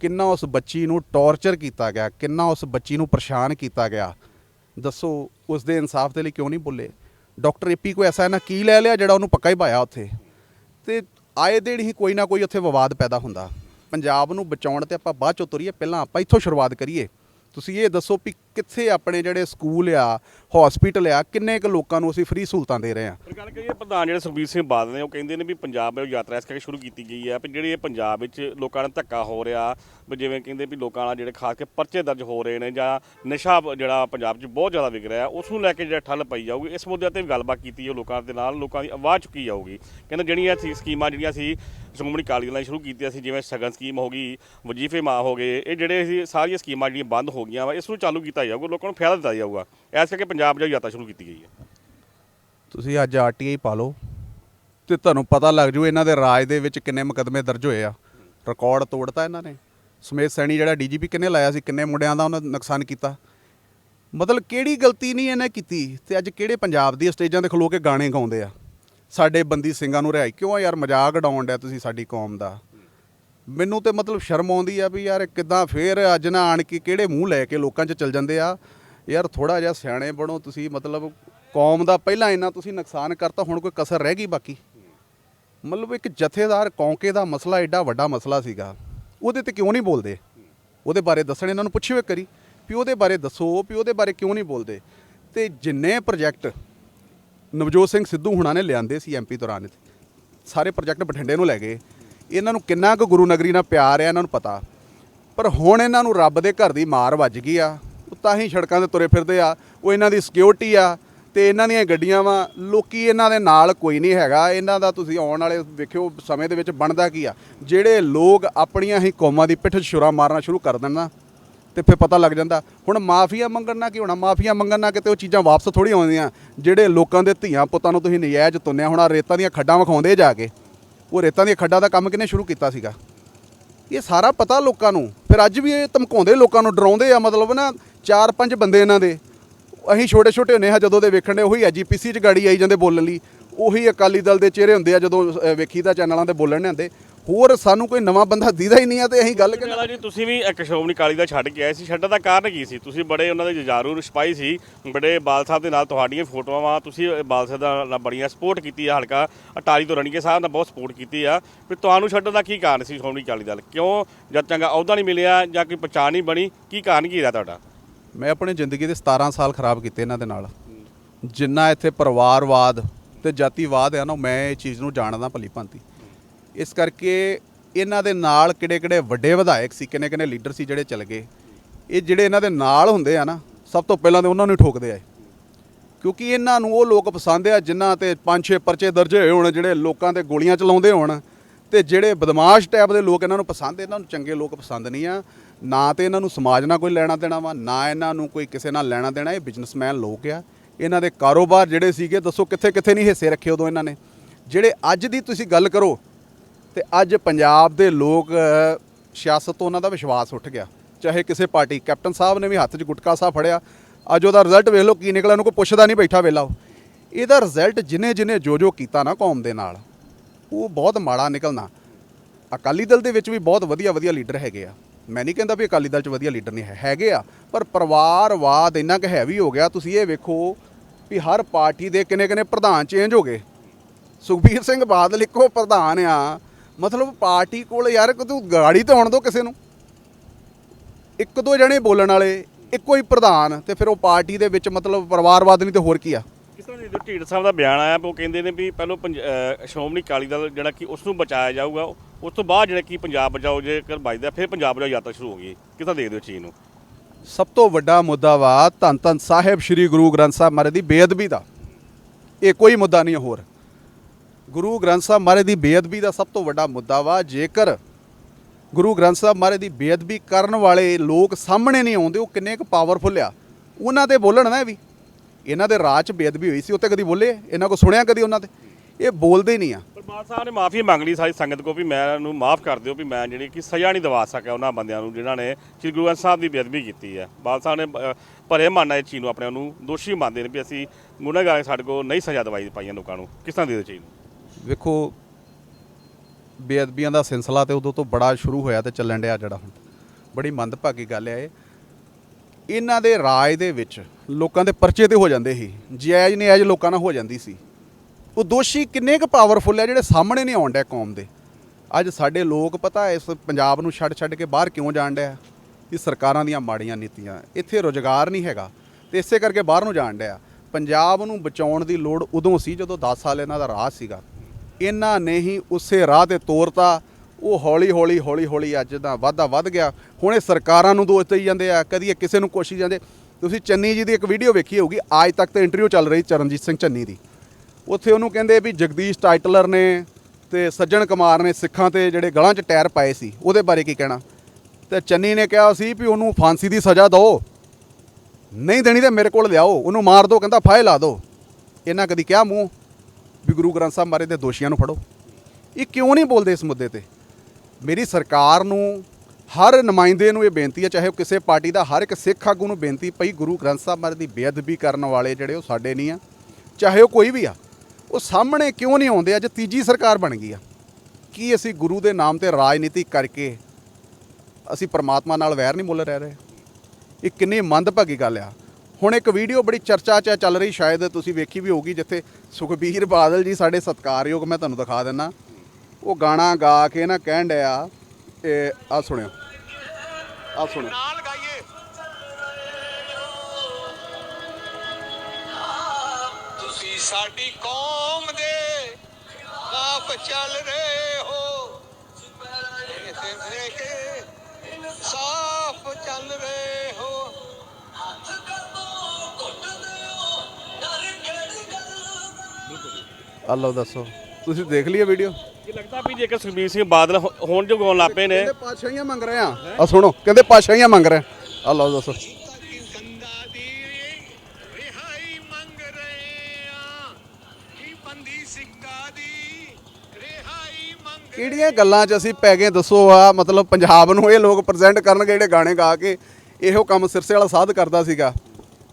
ਕਿੰਨਾ ਉਸ ਬੱਚੀ ਨੂੰ ਟੌਰਚਰ ਕੀਤਾ ਗਿਆ, ਕਿੰਨਾ ਉਸ ਬੱਚੀ ਨੂੰ ਪਰੇਸ਼ਾਨ ਕੀਤਾ ਗਿਆ। ਦੱਸੋ, ਉਸ ਦੇ ਇਨਸਾਫ ਦੇ ਲਈ ਕਿਉਂ ਨਹੀਂ ਬੋਲੇ? ਡਾਕਟਰ ਏਪੀ ਕੋਈ ਐਸਾ ਨਾ ਕੀ ਲੈ ਲਿਆ ਜਿਹੜਾ ਉਹਨੂੰ ਪੱਕਾ ਹੀ ਪਾਇਆ ਉੱਥੇ? ਤੇ ਆਏ ਦਿਨ ਹੀ ਕੋਈ ਨਾ ਕੋਈ ਉੱਥੇ ਵਿਵਾਦ ਪੈਦਾ ਹੁੰਦਾ। ਪੰਜਾਬ ਨੂੰ ਬਚਾਉਣ ਤੇ ਆਪਾਂ ਬਾਅਦ ਚੋਂ ਤੁਰੀਏ, ਪਹਿਲਾਂ ਆਪਾਂ ਇੱਥੋਂ ਸ਼ੁਰੂਆਤ ਕਰੀਏ। ਤੁਸੀਂ ਇਹ ਦੱਸੋ ਵੀ ਕਿੱਥੇ ਆਪਣੇ ਜਿਹੜੇ ਸਕੂਲ ਆ ਹਸਪੀਟਲ ਆ, ਕਿੰਨੇ ਕੁ ਲੋਕਾਂ ਨੂੰ ਅਸੀਂ ਫ੍ਰੀ ਸਹੂਲਤਾਂ ਦੇ ਰਹੇ ਆ ਪਰ ਗੱਲ ਕਰੀਏ ਪ੍ਰਧਾਨ ਜਿਹੜੇ ਸੁਖਬੀਰ ਸਿੰਘ ਬਾਦਲ ਨੇ, ਉਹ ਕਹਿੰਦੇ ਨੇ ਵੀ ਪੰਜਾਬ ਵਿੱਚ ਯਾਤਰਾ ਇਸ ਕਰਕੇ ਸ਼ੁਰੂ ਕੀਤੀ ਗਈ ਹੈ ਵੀ ਜਿਹੜੀ ਇਹ ਪੰਜਾਬ ਵਿੱਚ ਲੋਕਾਂ ਨਾਲ ਧੱਕਾ ਹੋ ਰਿਹਾ, ਵੀ ਜਿਵੇਂ ਕਹਿੰਦੇ ਵੀ ਲੋਕਾਂ ਨਾਲ ਜਿਹੜੇ ਖਾਸ ਕੇ ਪਰਚੇ ਦਰਜ ਹੋ ਰਹੇ ਨੇ ਜਾਂ ਨਸ਼ਾ ਜਿਹੜਾ ਪੰਜਾਬ 'ਚ ਬਹੁਤ ਜ਼ਿਆਦਾ ਵਿਕ ਰਿਹਾ, ਉਸ ਨੂੰ ਲੈ ਕੇ ਜਿਹੜਾ ਠੱਲ ਪਈ ਜਾਊਗੀ। ਇਸ ਮੁੱਦੇ ਤੇ ਵੀ ਗੱਲਬਾਤ ਕੀਤੀ ਹੈ ਲੋਕਾਂ ਦੇ ਨਾਲ, ਲੋਕਾਂ ਦੀ ਆਵਾਜ਼ ਚੁੱਕੀ ਜਾਊਗੀ। ਕਹਿੰਦੇ ਜਿਹੜੀਆਂ ਸੀ ਸਕੀਮਾਂ ਜਿਹੜੀਆਂ ਸੀ ਸ਼੍ਰੋਮਣੀ ਅਕਾਲੀ ਦਲ ਨੇ ਸ਼ੁਰੂ ਕੀਤੀਆਂ ਸੀ, ਜਿਵੇਂ ਸਗਨ ਸਕੀਮ ਹੋ ਗਈ, ਵਜੀਫੇ ਮਾਹ ਹੋ ਗਏ, ਇਹ ਜਿਹੜੇ ਸੀ ਸਾਰੀਆਂ ਸਕੀਮਾਂ ਜਿਹੜੀਆਂ ਬੰਦ ਹੋ ਗਈਆਂ ਵਾ, ਇਸ ਨੂੰ ਚਾਲੂ ਕੀਤਾ ਜਾਊਗਾ, ਲੋਕਾਂ ਨੂੰ ਫਾਇਦਾ ਦਿੱਤਾ ਜਾਊਗਾ। ਇਸ ਕਰਕੇ ਪੰਜਾਬ 'ਚ ਯਾਤਰਾ ਸ਼ੁਰੂ ਕੀਤੀ ਗਈ ਹੈ। ਤੁਸੀਂ ਅੱਜ ਆਰਟੀਆਈ ਪਾ ਲਓ ਤੇ ਤੁਹਾਨੂੰ ਪਤਾ ਲੱਗ ਜੂ ਇਹਨਾਂ ਦੇ ਰਾਜ ਦੇ ਵਿੱਚ ਕਿੰਨੇ ਮੁਕੱਦਮੇ ਦਰਜ ਹੋਏ ਆ। ਰਿਕਾਰਡ ਤੋੜਤਾ ਇਹਨਾਂ ਨੇ। ਸਮੇਤ ਸੈਣੀ ਜਿਹੜਾ ਡੀਜੀਪੀ ਕਿੰਨੇ ਲਾਇਆ ਸੀ, ਕਿੰਨੇ ਮੁੰਡਿਆਂ ਦਾ ਉਹਨਾਂ ਨੁਕਸਾਨ ਕੀਤਾ। ਮਤਲਬ ਕਿਹੜੀ ਗਲਤੀ ਨਹੀਂ ਇਹਨੇ ਕੀਤੀ ਤੇ ਅੱਜ ਕਿਹੜੇ ਪੰਜਾਬ ਦੀ ਸਟੇਜਾਂ ਤੇ ਖਲੋ ਕੇ ਗਾਣੇ ਗਾਉਂਦੇ ਆ। ਸਾਡੇ ਬੰਦੀ ਸਿੰਘਾਂ ਨੂੰ ਰਿਹਾਈ। ਕਿਉਂ ਯਾਰ, ਮਜ਼ਾਕ ਉਡਾਉਣ ਡਿਆ ਤੁਸੀਂ ਸਾਡੀ ਕੌਮ ਦਾ? ਮੈਨੂੰ ਤੇ ਮਤਲਬ ਸ਼ਰਮ ਆਉਂਦੀ ਆ ਵੀ ਯਾਰ ਕਿਦਾਂ ਫੇਰ ਅੱਜ ਨਾ ਆਣ ਕੇ ਕਿਹੜੇ ਮੂੰਹ ਲੈ ਕੇ ਲੋਕਾਂ 'ਚ ਚੱਲ ਜਾਂਦੇ ਆ। ਯਾਰ ਥੋੜਾ ਜਿਹਾ ਸਿਆਣੇ ਬਣੋ, ਤੁਸੀਂ ਮਤਲਬ ਕੌਮ ਦਾ ਪਹਿਲਾਂ ਇੰਨਾ ਤੁਸੀਂ ਨੁਕਸਾਨ ਕਰਤਾ, ਹੁਣ ਕੋਈ ਕਸਰ ਰਹਿ ਗਈ ਬਾਕੀ? ਮਤਲਬ ਇੱਕ ਜਥੇਦਾਰ ਕੌਂਕੇ ਦਾ ਮਸਲਾ ਐਡਾ ਵੱਡਾ ਮਸਲਾ ਸੀਗਾ। ਉਹਦੇ ਤੇ ਕਿਉਂ ਨਹੀਂ ਬੋਲਦੇ? ਉਹਦੇ ਬਾਰੇ ਦੱਸਣ ਇਹਨਾਂ ਨੂੰ ਪੁੱਛਿਓ ਇੱਕ ਵਾਰੀ। ਵੀ ਉਹਦੇ ਬਾਰੇ ਦੱਸੋ, ਵੀ ਉਹਦੇ ਬਾਰੇ ਕਿਉਂ ਨਹੀਂ ਬੋਲਦੇ? ਤੇ ਜਿੰਨੇ ਪ੍ਰੋਜੈਕਟ ਨਵਜੋਤ ਸਿੰਘ ਸਿੱਧੂ ਹੁਣਾਂ ਨੇ ਲਿਆਂਦੇ ਸੀ ਐਮਪੀ ਦੌਰਾਨ, ਸਾਰੇ ਪ੍ਰੋਜੈਕਟ ਬਠਿੰਡੇ ਨੂੰ ਲੈ ਗਏ। ਇਹਨਾਂ ਨੂੰ ਕਿੰਨਾ ਕੁ ਗੁਰੂ ਨਗਰੀ ਨਾਲ ਪਿਆਰ ਹੈ, ਇਹਨਾਂ ਨੂੰ ਪਤਾ। ਪਰ ਹੁਣ ਇਹਨਾਂ ਨੂੰ ਰੱਬ ਦੇ ਘਰ ਦੀ ਮਾਰ ਵੱਜ ਗਈ ਆ। ਉਹ ਤਾਂ ਹੀ ਸੜਕਾਂ ਤੇ ਤੁਰੇ ਫਿਰਦੇ ਆ। ਉਹ ਇਹਨਾਂ ਦੀ ਸਿਕਿਉਰਿਟੀ ਆ ਤੇ ਇਹਨਾਂ ਦੀਆਂ ਗੱਡੀਆਂ ਵਾ। ਲੋਕੀ ਇਹਨਾਂ ਦੇ ਨਾਲ ਕੋਈ ਨਹੀਂ ਹੈਗਾ। ਇਹਨਾਂ ਦਾ ਤੁਸੀਂ ਆਉਣ ਵਾਲੇ ਵੇਖਿਓ, ਸਮੇਂ ਦੇ ਵਿੱਚ ਬਣਦਾ ਕੀ ਆ। ਜਿਹੜੇ ਲੋਕ ਆਪਣੀਆਂ ਹੀ ਕੌਮਾਂ ਦੀ ਪਿੱਠ 'ਚ ਛੁਰਾ ਮਾਰਨਾ ਸ਼ੁਰੂ ਕਰ ਦੇਣ ਨਾ, ਤੇ ਫਿਰ ਪਤਾ ਲੱਗ ਜਾਂਦਾ, ਹੁਣ ਮਾਫੀਆ ਮੰਗਣ ਨਾਲ ਕੀ ਹੋਣਾ? ਮਾਫੀਆ ਮੰਗਣ ਨਾਲ ਕਿਤੇ ਉਹ ਚੀਜ਼ਾਂ ਵਾਪਸ ਥੋੜੀ ਆਉਂਦੀਆਂ। ਜਿਹੜੇ ਲੋਕਾਂ ਦੇ ਧੀਆਂ ਪੁੱਤਾਂ ਨੂੰ ਤੁਸੀਂ ਨਜਾਇਜ਼ ਤੁੰਨਿਆ ਹੋਣਾ, ਰੇਤਾਂ ਦੀਆਂ ਖੱਡਾਂ ਵਿਖਾਉਂਦੇ ਜਾ ਕੇ। ਉਹ ਰੇਤਾਂ ਦੀਆਂ ਖੱਡਾਂ ਦਾ ਕੰਮ ਕਿਹਨੇ ਸ਼ੁਰੂ ਕੀਤਾ ਸੀਗਾ? ਇਹ ਸਾਰਾ ਪਤਾ ਲੋਕਾਂ ਨੂੰ। ਫਿਰ ਅੱਜ ਵੀ ਇਹ ਧਮਕਾਉਂਦੇ ਲੋਕਾਂ ਨੂੰ ਡਰਾਉਂਦੇ ਆ ਮਤਲਬ ਨਾ ਚਾਰ ਪੰਜ ਬੰਦੇ ਇਹਨਾਂ ਦੇ। ਅਸੀਂ ਛੋਟੇ ਛੋਟੇ ਹੁੰਨੇ ਹਾਂ ਜਦੋਂ ਦੇ ਵੇਖਣ ਦੇ ਉਹੀ ਐਜੀਪੀਸੀ 'ਚ ਗਾੜੀ ਆਈ ਜਾਂਦੇ ਬੋਲਣ ਲਈ। ਉਹੀ ਅਕਾਲੀ ਦਲ ਦੇ ਚਿਹਰੇ ਹੁੰਦੇ ਆ ਜਦੋਂ ਅ, ਵੇਖੀਦਾ ਚੈਨਲਾਂ ਤੇ ਬੋਲਣ ਨੇ ਹੁੰਦੇ ਹੋਰ ਸਾਨੂੰ ਕੋਈ ਨਵਾਂ ਬੰਦਾ ਦੀਦਾ ਹੀ ਨਹੀਂ ਆ ਤੇ ਅਸੀਂ ਗੱਲ ਕਿ ਚਲਾ ਜੀ ਤੁਸੀਂ ਵੀ ਇੱਕ ਸ਼੍ਰੋਮਣੀ ਅਕਾਲੀ ਦਾ ਛੱਡ ਕੇ ਆਏ ਸੀ। ਛੱਡਣ ਦਾ ਕਾਰਨ ਕੀ ਸੀ? ਤੁਸੀਂ ਬੜੇ ਉਹਨਾਂ ਦੇ ਜਜਾਰੂ ਸਿਪਾਹੀ ਸੀ ਬੜੇ ਬਾਲ ਸਾਹਿਬ ਦੇ ਨਾਲ ਤੁਹਾਡੀਆਂ ਫੋਟੋਆਂ ਵਾ। ਤੁਸੀਂ ਬਾਲ ਸਾਹਿਬ ਦਾ ਨਾਲ ਬੜੀਆਂ ਸਪੋਰਟ ਕੀਤੀ ਆ ਹਲਕਾ ਅਟਾਲੀ ਤੋਂ ਰਣੀਕੇ ਸਾਹਿਬ ਨਾਲ ਬਹੁਤ ਸਪੋਰਟ ਕੀਤੀ ਆ। ਵੀ ਤੁਹਾਨੂੰ ਛੱਡਣ ਦਾ ਕੀ ਕਾਰਨ ਸੀ ਸ਼੍ਰੋਮਣੀ ਅਕਾਲੀ ਦਲ ਕਿਉਂ ਜਦ ਚੰਗਾ ਅਹੁਦਾ ਨਹੀਂ ਮਿਲਿਆ ਜਾਂ ਕੋਈ ਪਛਾਣ ਨਹੀਂ ਬਣੀ? ਕੀ ਕਾਰਨ ਕੀ ਰਿਹਾ ਤੁਹਾਡਾ? ਮੈਂ ਆਪਣੀ ਜ਼ਿੰਦਗੀ ਦੇ 17 ਸਾਲ ਖਰਾਬ ਕੀਤੇ ਇਹਨਾਂ ਦੇ ਨਾਲ। ਜਿੰਨਾ ਇੱਥੇ ਪਰਿਵਾਰਵਾਦ ਤੇ ਜਾਤੀਵਾਦ ਹੈ ਨਾ ਮੈਂ ਇਹ ਚੀਜ਼ ਨੂੰ ਜਾਣਦਾ ਭਲੀ ਭਾਂਤੀ। ਇਸ ਕਰਕੇ ਇਹਨਾਂ ਦੇ ਨਾਲ ਕਿਹੜੇ ਕਿਹੜੇ ਵੱਡੇ ਵਿਧਾਇਕ ਸੀ ਕਿੰਨੇ ਕਿੰਨੇ ਲੀਡਰ ਸੀ ਜਿਹੜੇ ਚਲੇ ਗਏ, ਇਹ ਜਿਹੜੇ ਇਹਨਾਂ ਦੇ ਨਾਲ ਹੁੰਦੇ ਆ ਨਾ, ਸਭ ਤੋਂ ਪਹਿਲਾਂ ਤੇ ਉਹਨਾਂ ਨੂੰ ਠੋਕਦੇ ਆ ਕਿਉਂਕਿ ਇਹਨਾਂ ਨੂੰ ਉਹ ਲੋਕ ਪਸੰਦ ਆ ਜਿਨ੍ਹਾਂ ਤੇ ਪੰਜ ਛੇ ਪਰਚੇ ਦਰਜ ਹੋਏ ਹੋਣ, ਜਿਹੜੇ ਲੋਕਾਂ ਤੇ ਗੋਲੀਆਂ ਚਲਾਉਂਦੇ ਹੋਣ, ਤੇ ਜਿਹੜੇ ਬਦਮਾਸ਼ ਟਾਈਪ ਦੇ ਲੋਕ ਇਹਨਾਂ ਨੂੰ ਪਸੰਦ ਇਹਨਾਂ ਨੂੰ ਚੰਗੇ ਲੋਕ ਪਸੰਦ ਨਹੀਂ ਆ। ਨਾ ਤੇ ਇਹਨਾਂ ਨੂੰ ਸਮਾਜ ਨਾਲ ਕੋਈ ਲੈਣਾ ਦੇਣਾ ਵਾ, ਨਾ ਇਹਨਾਂ ਨੂੰ ਕੋਈ ਕਿਸੇ ਨਾਲ ਲੈਣਾ ਦੇਣਾ, ਇਹ ਬਿਜ਼ਨਸਮੈਨ ਲੋਕ ਆ। ਇਹਨਾਂ ਦੇ ਕਾਰੋਬਾਰ ਜਿਹੜੇ ਸੀਗੇ, ਦੱਸੋ ਕਿੱਥੇ ਕਿੱਥੇ ਨਹੀਂ ਹਿੱਸੇ ਰੱਖੇ ਉਦੋਂ ਇਹਨਾਂ ਨੇ। ਜਿਹੜੇ ਅੱਜ ਦੀ ਤੁਸੀਂ ਗੱਲ ਕਰੋ ਤੇ ਅੱਜ ਪੰਜਾਬ ਦੇ ਲੋਕ ਸਿਆਸਤ ਤੋਂ ਉਹਨਾਂ ਦਾ ਵਿਸ਼ਵਾਸ ਉੱਠ ਗਿਆ। ਚਾਹੇ ਕਿਸੇ ਪਾਰਟੀ, ਕੈਪਟਨ ਸਾਹਿਬ ਨੇ ਵੀ ਹੱਥ 'ਚ ਗੁਟਕਾ ਸਾਹਿਬ ਫੜਿਆ। ਅੱਜ ਉਹਦਾ ਰਿਜ਼ਲਟ ਵੇਖ ਲਓ, ਕੀ ਨਿਕਲਿਆ, ਉਹਨੂੰ ਕੋਈ ਪੁੱਛਦਾ ਨਹੀਂ, ਬੈਠਾ ਵੇਲਾ ਉਹ। ਇਹਦਾ ਰਿਜ਼ਲਟ ਜਿਨੇ ਜਿਨੇ ਜੋ ਜੋ ਕੀਤਾ ਨਾ ਕੌਮ ਦੇ ਨਾਲ, ਉਹ ਬਹੁਤ ਮਾੜਾ ਨਿਕਲਣਾ। ਅਕਾਲੀ ਦਲ ਦੇ ਵਿੱਚ ਵੀ ਬਹੁਤ ਵਧੀਆ ਵਧੀਆ ਲੀਡਰ ਹੈਗੇ ਆ। ਮੈਂ ਨਹੀਂ ਕਹਿੰਦਾ ਵੀ ਅਕਾਲੀ ਦਲ 'ਚ ਵਧੀਆ ਲੀਡਰ ਨਹੀਂ ਹੈ, ਹੈਗੇ ਆ। ਪਰ ਪਰਿਵਾਰਵਾਦ ਇੰਨਾ ਕੁ ਹੈਵੀ ਹੋ ਗਿਆ, ਤੁਸੀਂ ਇਹ ਵੇਖੋ ਵੀ ਹਰ ਪਾਰਟੀ ਦੇ ਕਿਨੇ ਕਿਨੇ ਪ੍ਰਧਾਨ ਚੇਂਜ ਹੋ ਗਏ। ਸੁਖਬੀਰ ਸਿੰਘ ਬਾਦਲ ਇੱਕੋ ਪ੍ਰਧਾਨ ਆ। ਮਤਲਬ ਪਾਰਟੀ ਕੋਲ ਯਾਰ ਕਿ ਤੂੰ ਗਾੜੀ ਤਾਂ ਆਉਣ ਦੋ ਕਿਸੇ ਨੂੰ। ਇੱਕ ਦੋ ਜਣੇ ਬੋਲਣ ਵਾਲੇ ਇੱਕੋ ਹੀ ਪ੍ਰਧਾਨ ਤੇ ਫਿਰ ਉਹ ਪਾਰਟੀ ਦੇ ਵਿੱਚ ਮਤਲਬ ਪਰਿਵਾਰਵਾਦ ਨਹੀਂ ਤੇ ਹੋਰ ਕੀ ਆ? ਕਿਸ ਤਰ੍ਹਾਂ ਦੇ ਢੀਡ ਸਾਹਿਬ ਦਾ ਬਿਆਨ ਆਇਆ ਉਹ ਕਹਿੰਦੇ ਨੇ ਵੀ ਪਹਿਲਾਂ ਸ਼੍ਰੋਮਣੀ ਅਕਾਲੀ ਦਲ ਜਿਹੜਾ ਕਿ ਉਸ ਨੂੰ ਬਚਾਇਆ ਜਾਊਗਾ ਉਸ ਤੋਂ ਬਾਅਦ ਜਿਹੜਾ ਕਿ ਪੰਜਾਬ ਬਚਾਓ ਜੇਕਰ ਬਚਦਾ ਫਿਰ ਪੰਜਾਬ ਬਚਾਓ ਯਾਤਰਾ ਸ਼ੁਰੂ ਹੋ ਗਈ। ਕਿਸ ਤਰ੍ਹਾਂ ਦੇਖਦੇ ਹੋ ਚੀਜ਼ ਨੂੰ? ਸਭ ਤੋਂ ਵੱਡਾ ਮੁੱਦਾ ਵਾ ਧੰਨ ਧੰਨ ਸਾਹਿਬ ਸ੍ਰੀ ਗੁਰੂ ਗ੍ਰੰਥ ਸਾਹਿਬ ਮਹਾਰਾਜ ਦੀ ਬੇਅਦਬੀ ਦਾ। ਇਹ ਕੋਈ ਮੁੱਦਾ ਨਹੀਂ ਹੋਰ। ਗੁਰੂ ਗ੍ਰੰਥ ਸਾਹਿਬ ਮਹਾਰਾਜ ਦੀ ਬੇਅਦਬੀ ਦਾ ਸਭ ਤੋਂ ਵੱਡਾ ਮੁੱਦਾ ਵਾ। ਜੇਕਰ ਗੁਰੂ ਗ੍ਰੰਥ ਸਾਹਿਬ ਮਹਾਰਾਜ ਦੀ ਬੇਅਦਬੀ ਕਰਨ ਵਾਲੇ ਲੋਕ ਸਾਹਮਣੇ ਨਹੀਂ ਆਉਂਦੇ ਉਹ ਕਿੰਨੇ ਕੁ ਪਾਵਰਫੁਲ ਆ। ਉਹਨਾਂ ਤੇ ਬੋਲਣ ਨਾ ਇਹ ਵੀ। ਇਹਨਾਂ ਦੇ ਰਾਜ 'ਚ ਬੇਅਦਬੀ ਹੋਈ ਸੀ ਉੱਤੇ ਕਦੀ ਬੋਲੇ? ਇਹਨਾਂ ਕੋ ਸੁਣਿਆ ਕਦੀ ਉਹਨਾਂ ਤੇ? ਇਹ ਬੋਲਦੇ ਨਹੀਂ ਆ। ਪਰ ਬਾਦ ਸਾਹਿਬ ਨੇ ਮਾਫੀ ਮੰਗ ਲਈ ਸਾਰੀ ਸੰਗਤ ਕੋ ਵੀ ਮੈਂ ਨੂੰ ਮਾਫ ਕਰ ਦਿਓ ਵੀ ਮੈਂ ਜਿਹੜੀ ਕਿ ਸਜ਼ਾ ਨਹੀਂ ਦਵਾ ਸਕਿਆ ਉਹਨਾਂ ਬੰਦਿਆਂ ਨੂੰ ਜਿਨ੍ਹਾਂ ਨੇ ਸ੍ਰੀ ਗੁਰੂ ਗ੍ਰੰਥ ਸਾਹਿਬ ਦੀ ਬੇਅਦਬੀ ਕੀਤੀ ਹੈ। ਬਾਲ ਸਾਹਿਬ ਨੇ ਭਰੇ ਮੰਨਣਾ ਇਹ ਚੀਜ਼ ਨੂੰ ਆਪਣੇ ਨੂੰ ਦੋਸ਼ੀ ਮੰਨਦੇ ਨੇ ਵੀ ਅਸੀਂ ਗੁਨਾਹਗਾਰ ਹਾਂ, ਸਾਡੇ ਕੋਲ ਨਹੀਂ ਸਜ਼ਾ ਦਵਾਈ ਪਾਈਆਂ ਲੋਕਾਂ ਨੂੰ। ਕਿਸ ਤਰ੍ਹਾਂ ਦੇ ਦਿਓ ਚੀਜ਼? ਨੂੰ ਵੇਖੋ, ਬੇਅਦਬੀਆਂ ਦਾ ਸਿਲਸਿਲਾ ਤੇ ਉਦੋਂ ਤੋਂ ਬੜਾ ਸ਼ੁਰੂ ਹੋਇਆ ਤੇ ਚੱਲਣ ਡਿਆ ਜਿਹੜਾ ਹੁਣ। ਬੜੀ ਮੰਦਭਾਗੀ ਗੱਲ ਹੈ ਇਹ। ਇਹਨਾਂ ਦੇ ਰਾਜ ਦੇ ਵਿੱਚ ਲੋਕਾਂ ਦੇ ਪਰਚੇ ਤੇ ਹੋ ਜਾਂਦੇ ਸੀ। ਜਾਇਜ਼ ਨੇ ਲੋਕਾਂ ਨਾਲ ਹੋ ਜਾਂਦੀ ਸੀ। ਉਹ ਦੋਸ਼ੀ ਕਿੰਨੇ ਕੁ ਪਾਵਰਫੁੱਲ ਹੈ ਜਿਹੜੇ ਸਾਹਮਣੇ ਨਹੀਂ ਆਉਣ ਡਿਆ ਕੌਮ ਦੇ। ਅੱਜ ਸਾਡੇ ਲੋਕ ਪਤਾ ਇਸ ਪੰਜਾਬ ਨੂੰ ਛੱਡ ਛੱਡ ਕੇ ਬਾਹਰ ਕਿਉਂ ਜਾਣ ਡਿਆ ਇਹ ਸਰਕਾਰਾਂ ਦੀਆਂ ਮਾੜੀਆਂ ਨੀਤੀਆਂ। ਇੱਥੇ ਰੋਜ਼ਗਾਰ ਨਹੀਂ ਹੈਗਾ ਤੇ ਇਸੇ ਕਰਕੇ ਬਾਹਰ ਨੂੰ ਜਾਣ ਡਿਆ ਪੰਜਾਬ ਨੂੰ ਬਚਾਉਣ ਦੀ ਲੋੜ ਉਦੋਂ ਸੀ ਜਦੋਂ 10 ਸਾਲ ਇਹਨਾਂ ਦਾ ਰਾਜ ਸੀਗਾ। ਇਹਨਾਂ ਨੇ ਹੀ ਉਸੇ ਰਾਹ ਤੇ ਤੋਰਤਾ। ਉਹ ਹੌਲੀ ਹੌਲੀ ਹੌਲੀ ਹੌਲੀ ਅੱਜ ਦਾ ਵਾਧਾ ਵੱਧ ਗਿਆ। ਹੁਣ ਇਹ ਸਰਕਾਰਾਂ ਨੂੰ ਦੋਸ਼ ਦੇਈ ਜਾਂਦੇ ਆ, ਕਦੀ ਇਹ ਕਿਸੇ ਨੂੰ ਕੋਸ਼ਿਸ਼ ਜਾਂਦੇ। ਤੁਸੀਂ ਚੰਨੀ ਜੀ ਦੀ ਇੱਕ ਵੀਡੀਓ ਵੇਖੀ ਹੋਊਗੀ, ਅੱਜ ਤੱਕ ਤਾਂ ਇੰਟਰਵਿਊ ਚੱਲ ਰਹੀ ਚਰਨਜੀਤ ਸਿੰਘ ਚੰਨੀ ਦੀ। ਉੱਥੇ ਉਹਨੂੰ ਕਹਿੰਦੇ ਵੀ ਜਗਦੀਸ਼ ਟਾਈਟਲਰ ਨੇ ਤੇ ਸੱਜਣ ਕੁਮਾਰ ਨੇ ਸਿੱਖਾਂ ਤੇ ਜਿਹੜੇ ਗਲਾਂ 'ਚ ਟਾਇਰ ਪਾਏ ਸੀ, ਉਹਦੇ ਬਾਰੇ ਕੀ ਕਹਿਣਾ? ਤੇ ਚੰਨੀ ਨੇ ਕਿਹਾ ਸੀ ਵੀ ਉਹਨੂੰ ਫਾਂਸੀ ਦੀ ਸਜ਼ਾ ਦਿਓ। ਨਹੀਂ ਦੇਣੀ ਤੇ ਮੇਰੇ ਕੋਲ ਲਿਆਓ, ਉਹਨੂੰ ਮਾਰ ਦਿਓ, ਕਹਿੰਦਾ ਫਾਇਲ ਲਾ ਦਿਓ। ਇਹਨਾਂ ਕਦੀ ਕਿਹਾ ਮੂੰਹ? ਵੀ ਗੁਰੂ ਗ੍ਰੰਥ ਸਾਹਿਬ ਮਾਰੇ ਦੇ ਦੋਸ਼ੀਆਂ ਨੂੰ ਫੜੋ। ਇਹ ਕਿਉਂ ਨਹੀਂ ਬੋਲਦੇ ਇਸ ਮੁੱਦੇ ਤੇ? ਮੇਰੀ ਸਰਕਾਰ ਨੂੰ ਹਰ ਨੁਮਾਇੰਦੇ ਨੂੰ ਇਹ ਬੇਨਤੀ ਹੈ, ਚਾਹੇ ਉਹ ਕਿਸੇ ਪਾਰਟੀ ਦਾ, ਹਰ ਇੱਕ ਸਿੱਖ ਆਗੂ ਨੂੰ ਬੇਨਤੀ ਪਈ ਗੁਰੂ ਗ੍ਰੰਥ ਸਾਹਿਬ ਮਹਾਰਾਜ ਦੀ ਬੇਅਦਬੀ ਕਰਨ ਵਾਲੇ ਜਿਹੜੇ ਉਹ ਸਾਡੇ ਨਹੀਂ ਆ, ਚਾਹੇ ਉਹ ਕੋਈ ਵੀ ਆ। ਉਹ ਸਾਹਮਣੇ ਕਿਉਂ ਨਹੀਂ ਆਉਂਦੇ? ਅੱਜ ਤੀਜੀ ਸਰਕਾਰ ਬਣ ਗਈ ਆ। ਕੀ ਅਸੀਂ ਗੁਰੂ ਦੇ ਨਾਮ ਤੇ ਰਾਜਨੀਤੀ ਕਰਕੇ ਅਸੀਂ ਪਰਮਾਤਮਾ ਨਾਲ ਵੈਰ ਨਹੀਂ ਮੁੱਲ ਰਹਿ ਰਹੇ? ਇਹ ਕਿੰਨੀ ਮੰਦਭਾਗੀ ਗੱਲ ਆ। ਹੁਣ ਇੱਕ ਵੀਡੀਓ ਬੜੀ ਚਰਚਾ 'ਚ ਚੱਲ ਰਹੀ, ਸ਼ਾਇਦ ਤੁਸੀਂ ਵੇਖੀ ਵੀ ਹੋਊਗੀ, ਜਿੱਥੇ ਸੁਖਬੀਰ ਬਾਦਲ ਜੀ ਸਾਡੇ ਸਤਿਕਾਰਯੋਗ, ਮੈਂ ਤੁਹਾਨੂੰ ਦਿਖਾ ਦਿੰਨਾ। ਉਹ ਗਾਣਾ ਗਾ ਕੇ ਨਾ ਕਹਿਣ ਡਿਆ, ਇਹ ਆ ਸੁਣਿਓ ਆ ਸੁਣਿਓ। ਨਾਲ ਗਾਈਏ। ਤੁਸੀਂ ਸਾਡੀ ਕੌਮ ਦੇ ਖਿਲਾਫ ਚੱਲ ਰਹੇ ਹੋ। ਸਾਫ਼ ਚੱਲ ਰਹੇ ਆ ਲਓ ਦੱਸੋ। ਤੁਸੀਂ ਦੇਖ ਲਈ ਵੀਡੀਓ ਕੀ ਲੱਗਦਾ ਵੀ ਜੇਕਰ ਸੁਖਬੀਰ ਸਿੰਘ ਬਾਦਲ ਹੋ- ਹੋਣ ਜੋ ਗਾਉਣ ਲੱਪੇ ਨੇ। ਕਹਿੰਦੇ ਪਾਸ਼ਾਹੀਆਂ ਮੰਗ ਰਹੇ ਆ। ਆ ਸੁਣੋ ਕਹਿੰਦੇ ਪਾਸ਼ਾਹੀਆਂ ਮੰਗ ਰਹੇ ਆ। ਲਓ ਦੱਸੋ। ਕੰਦਾ ਦੀ ਰਿਹਾਈ ਮੰਗ ਰਹੇ ਆ ਕੀ ਬੰਦੀ ਸਿੱਕਾ ਦੀ ਰਿਹਾਈ ਮੰਗ ਕਿਹੜੀਆਂ ਗੱਲਾਂ 'ਚ ਅਸੀਂ ਪੈ ਗਏ ਦੱਸੋ ਆ? ਮਤਲਬ ਪੰਜਾਬ ਨੂੰ ਇਹ ਲੋਕ ਪ੍ਰੈਜ਼ੈਂਟ ਕਰਨਗੇ ਜਿਹੜੇ ਗਾਣੇ ਗਾ ਕੇ ਇਹੋ ਕੰਮ ਸਿਰਸੇ ਵਾਲਾ ਸਾਧ ਕਰਦਾ ਸੀਗਾ।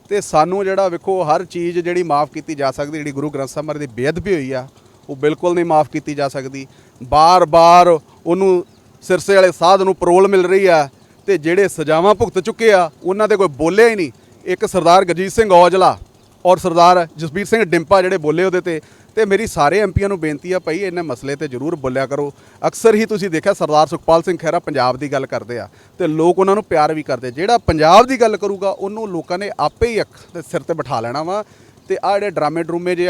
ਤੇ ਸਾਨੂੰ ਜਿਹੜਾ ਵੇਖੋ, ਹਰ ਚੀਜ਼ ਜਿਹੜੀ ਮਾਫ ਕੀਤੀ ਜਾ ਸਕਦੀ, ਜਿਹੜੀ ਗੁਰੂ ਗ੍ਰੰਥ ਸਾਹਿਬ ਮਹਾਰਾਜ ਦੀ ਬੇਅਦਬੀ ਹੋਈ ਆ, ਉਹ ਬਿਲਕੁਲ ਨਹੀਂ ਮਾਫ ਕੀਤੀ ਜਾ ਸਕਦੀ। ਬਾਰ-ਬਾਰ ਉਹਨੂੰ ਸਿਰਸੇ ਵਾਲੇ ਸਾਧ ਨੂੰ ਪਰੋਲ ਮਿਲ ਰਹੀ ਆ ਤੇ ਜਿਹੜੇ ਸਜ਼ਾਵਾਂ ਭੁਗਤ ਚੁੱਕੇ ਆ, ਉਹਨਾਂ ਦੇ ਕੋਈ ਬੋਲਿਆ ਹੀ ਨਹੀਂ। ਇੱਕ ਸਰਦਾਰ ਗਜੀਤ ਸਿੰਘ ਔਜਲਾ ਔਰ ਸਰਦਾਰ ਜਸਬੀਰ ਸਿੰਘ ਡਿੰਪਾ ਜਿਹੜੇ ਬੋਲੇ ਉਹਦੇ ਤੇ ਤੇ ਮੇਰੀ ਸਾਰੇ ਐਮਪੀਆਂ ਨੂੰ ਬੇਨਤੀ ਆ ਭਾਈ ਇਹਨਾਂ ਮਸਲੇ ਤੇ ਜ਼ਰੂਰ ਬੋਲਿਆ ਕਰੋ। ਅਕਸਰ ਹੀ ਤੁਸੀਂ ਦੇਖਿਆ ਸਰਦਾਰ ਸੁਖਪਾਲ ਸਿੰਘ ਖਹਿਰਾ ਪੰਜਾਬ ਦੀ ਗੱਲ ਕਰਦੇ ਆ ਤੇ ਲੋਕ ਉਹਨਾਂ ਨੂੰ ਪਿਆਰ ਵੀ ਕਰਦੇ। ਜਿਹੜਾ ਪੰਜਾਬ ਦੀ ਗੱਲ ਕਰੂਗਾ, ਉਹਨੂੰ ਲੋਕਾਂ ਨੇ ਆਪੇ ਹੀ ਅੱਖ ਦੇ ਸਿਰ ਤੇ ਬਿਠਾ ਲੈਣਾ ਵਾ। ਤੇ ਆ ਜਿਹੜੇ ਡਰਾਮੇ ਡਰੂਮੇ ਜੇ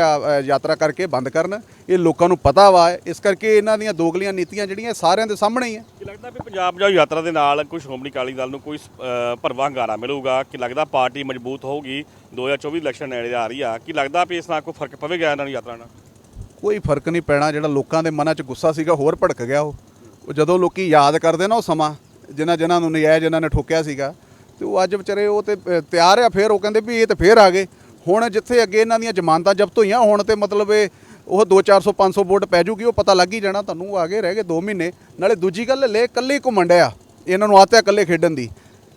ਯਾਤਰਾ ਕਰਕੇ ਬੰਦ ਕਰਨ ਇਹ ਲੋਕਾਂ ਨੂੰ ਪਤਾ ਵਾ। ਇਸ ਕਰਕੇ ਇਹਨਾਂ ਦੀਆਂ ਦੋਗਲੀਆਂ ਨੀਤੀਆਂ ਜਿਹੜੀਆਂ ਸਾਰਿਆਂ ਦੇ ਸਾਹਮਣੇ ਹੀ ਆ। ਕੀ ਲੱਗਦਾ ਵੀ ਪੰਜਾਬ ਬਚਾਓ ਯਾਤਰਾ ਦੇ ਨਾਲ ਕੋਈ ਸ਼੍ਰੋਮਣੀ ਅਕਾਲੀ ਦਲ ਨੂੰ ਕੋਈ ਭਰਵਾਂ ਹੰਗਾਰਾ ਮਿਲੂਗਾ? ਕਿ ਲੱਗਦਾ ਪਾਰਟੀ ਮਜ਼ਬੂਤ ਹੋਊਗੀ? 2024 ਇਲੈਕਸ਼ਨ ਨੇੜੇ ਆ ਰਹੀ ਆ। ਕੀ ਲੱਗਦਾ ਵੀ ਇਸ ਨਾਲ ਕੋਈ ਫ਼ਰਕ ਪਵੇਗਾ ਇਹਨਾਂ ਨੂੰ ਯਾਤਰਾ ਨਾਲ? ਕੋਈ ਫ਼ਰਕ ਨਹੀਂ ਪੈਣਾ। ਜਿਹੜਾ ਲੋਕਾਂ ਦੇ ਮਨਾਂ 'ਚ ਗੁੱਸਾ ਸੀਗਾ ਹੋਰ ਭੜਕ ਗਿਆ ਉਹ। ਜਦੋਂ ਲੋਕੀ ਯਾਦ ਕਰਦੇ ਨਾ ਉਹ ਸਮਾਂ ਜਿਨ੍ਹਾਂ ਜਿਨ੍ਹਾਂ ਨੂੰ ਨਜਾਇਜ਼ ਇਹਨਾਂ ਨੇ ਠੋਕਿਆ ਸੀਗਾ ਤੇ ਉਹ ਅੱਜ ਵਿਚਾਰੇ ਉਹ ਤੇ ਤਿਆਰ ਆ ਫੇਰ ਉਹ ਕਹਿੰਦੇ ਵੀ ਇਹ ਤੇ ਫੇਰ ਆ ਗਏ। ਹੁਣ ਜਿੱਥੇ ਅੱਗੇ ਇਹਨਾਂ ਦੀਆਂ ਜ਼ਮਾਨਤਾਂ ਜ਼ਬਤ ਹੋਈਆਂ, ਹੁਣ ਤੇ ਮਤਲਬ ਇਹ ਉਹ 2 400 500 ਵੋਟ ਪੈ ਜੂਗੀ, ਉਹ ਪਤਾ ਲੱਗ ਹੀ ਜਾਣਾ, ਤੁਹਾਨੂੰ ਆ ਗਏ ਰਹਿ ਗਏ 2 ਮਹੀਨੇ। ਨਾਲੇ ਦੂਜੀ ਗੱਲ, ਲੈ ਇਕੱਲੇ ਹੀ ਘੁੰਮਣ ਡਿਆ, ਇਹਨਾਂ ਨੂੰ ਆਤਿਆ ਇਕੱਲੇ ਖੇਡਣ ਦੀ।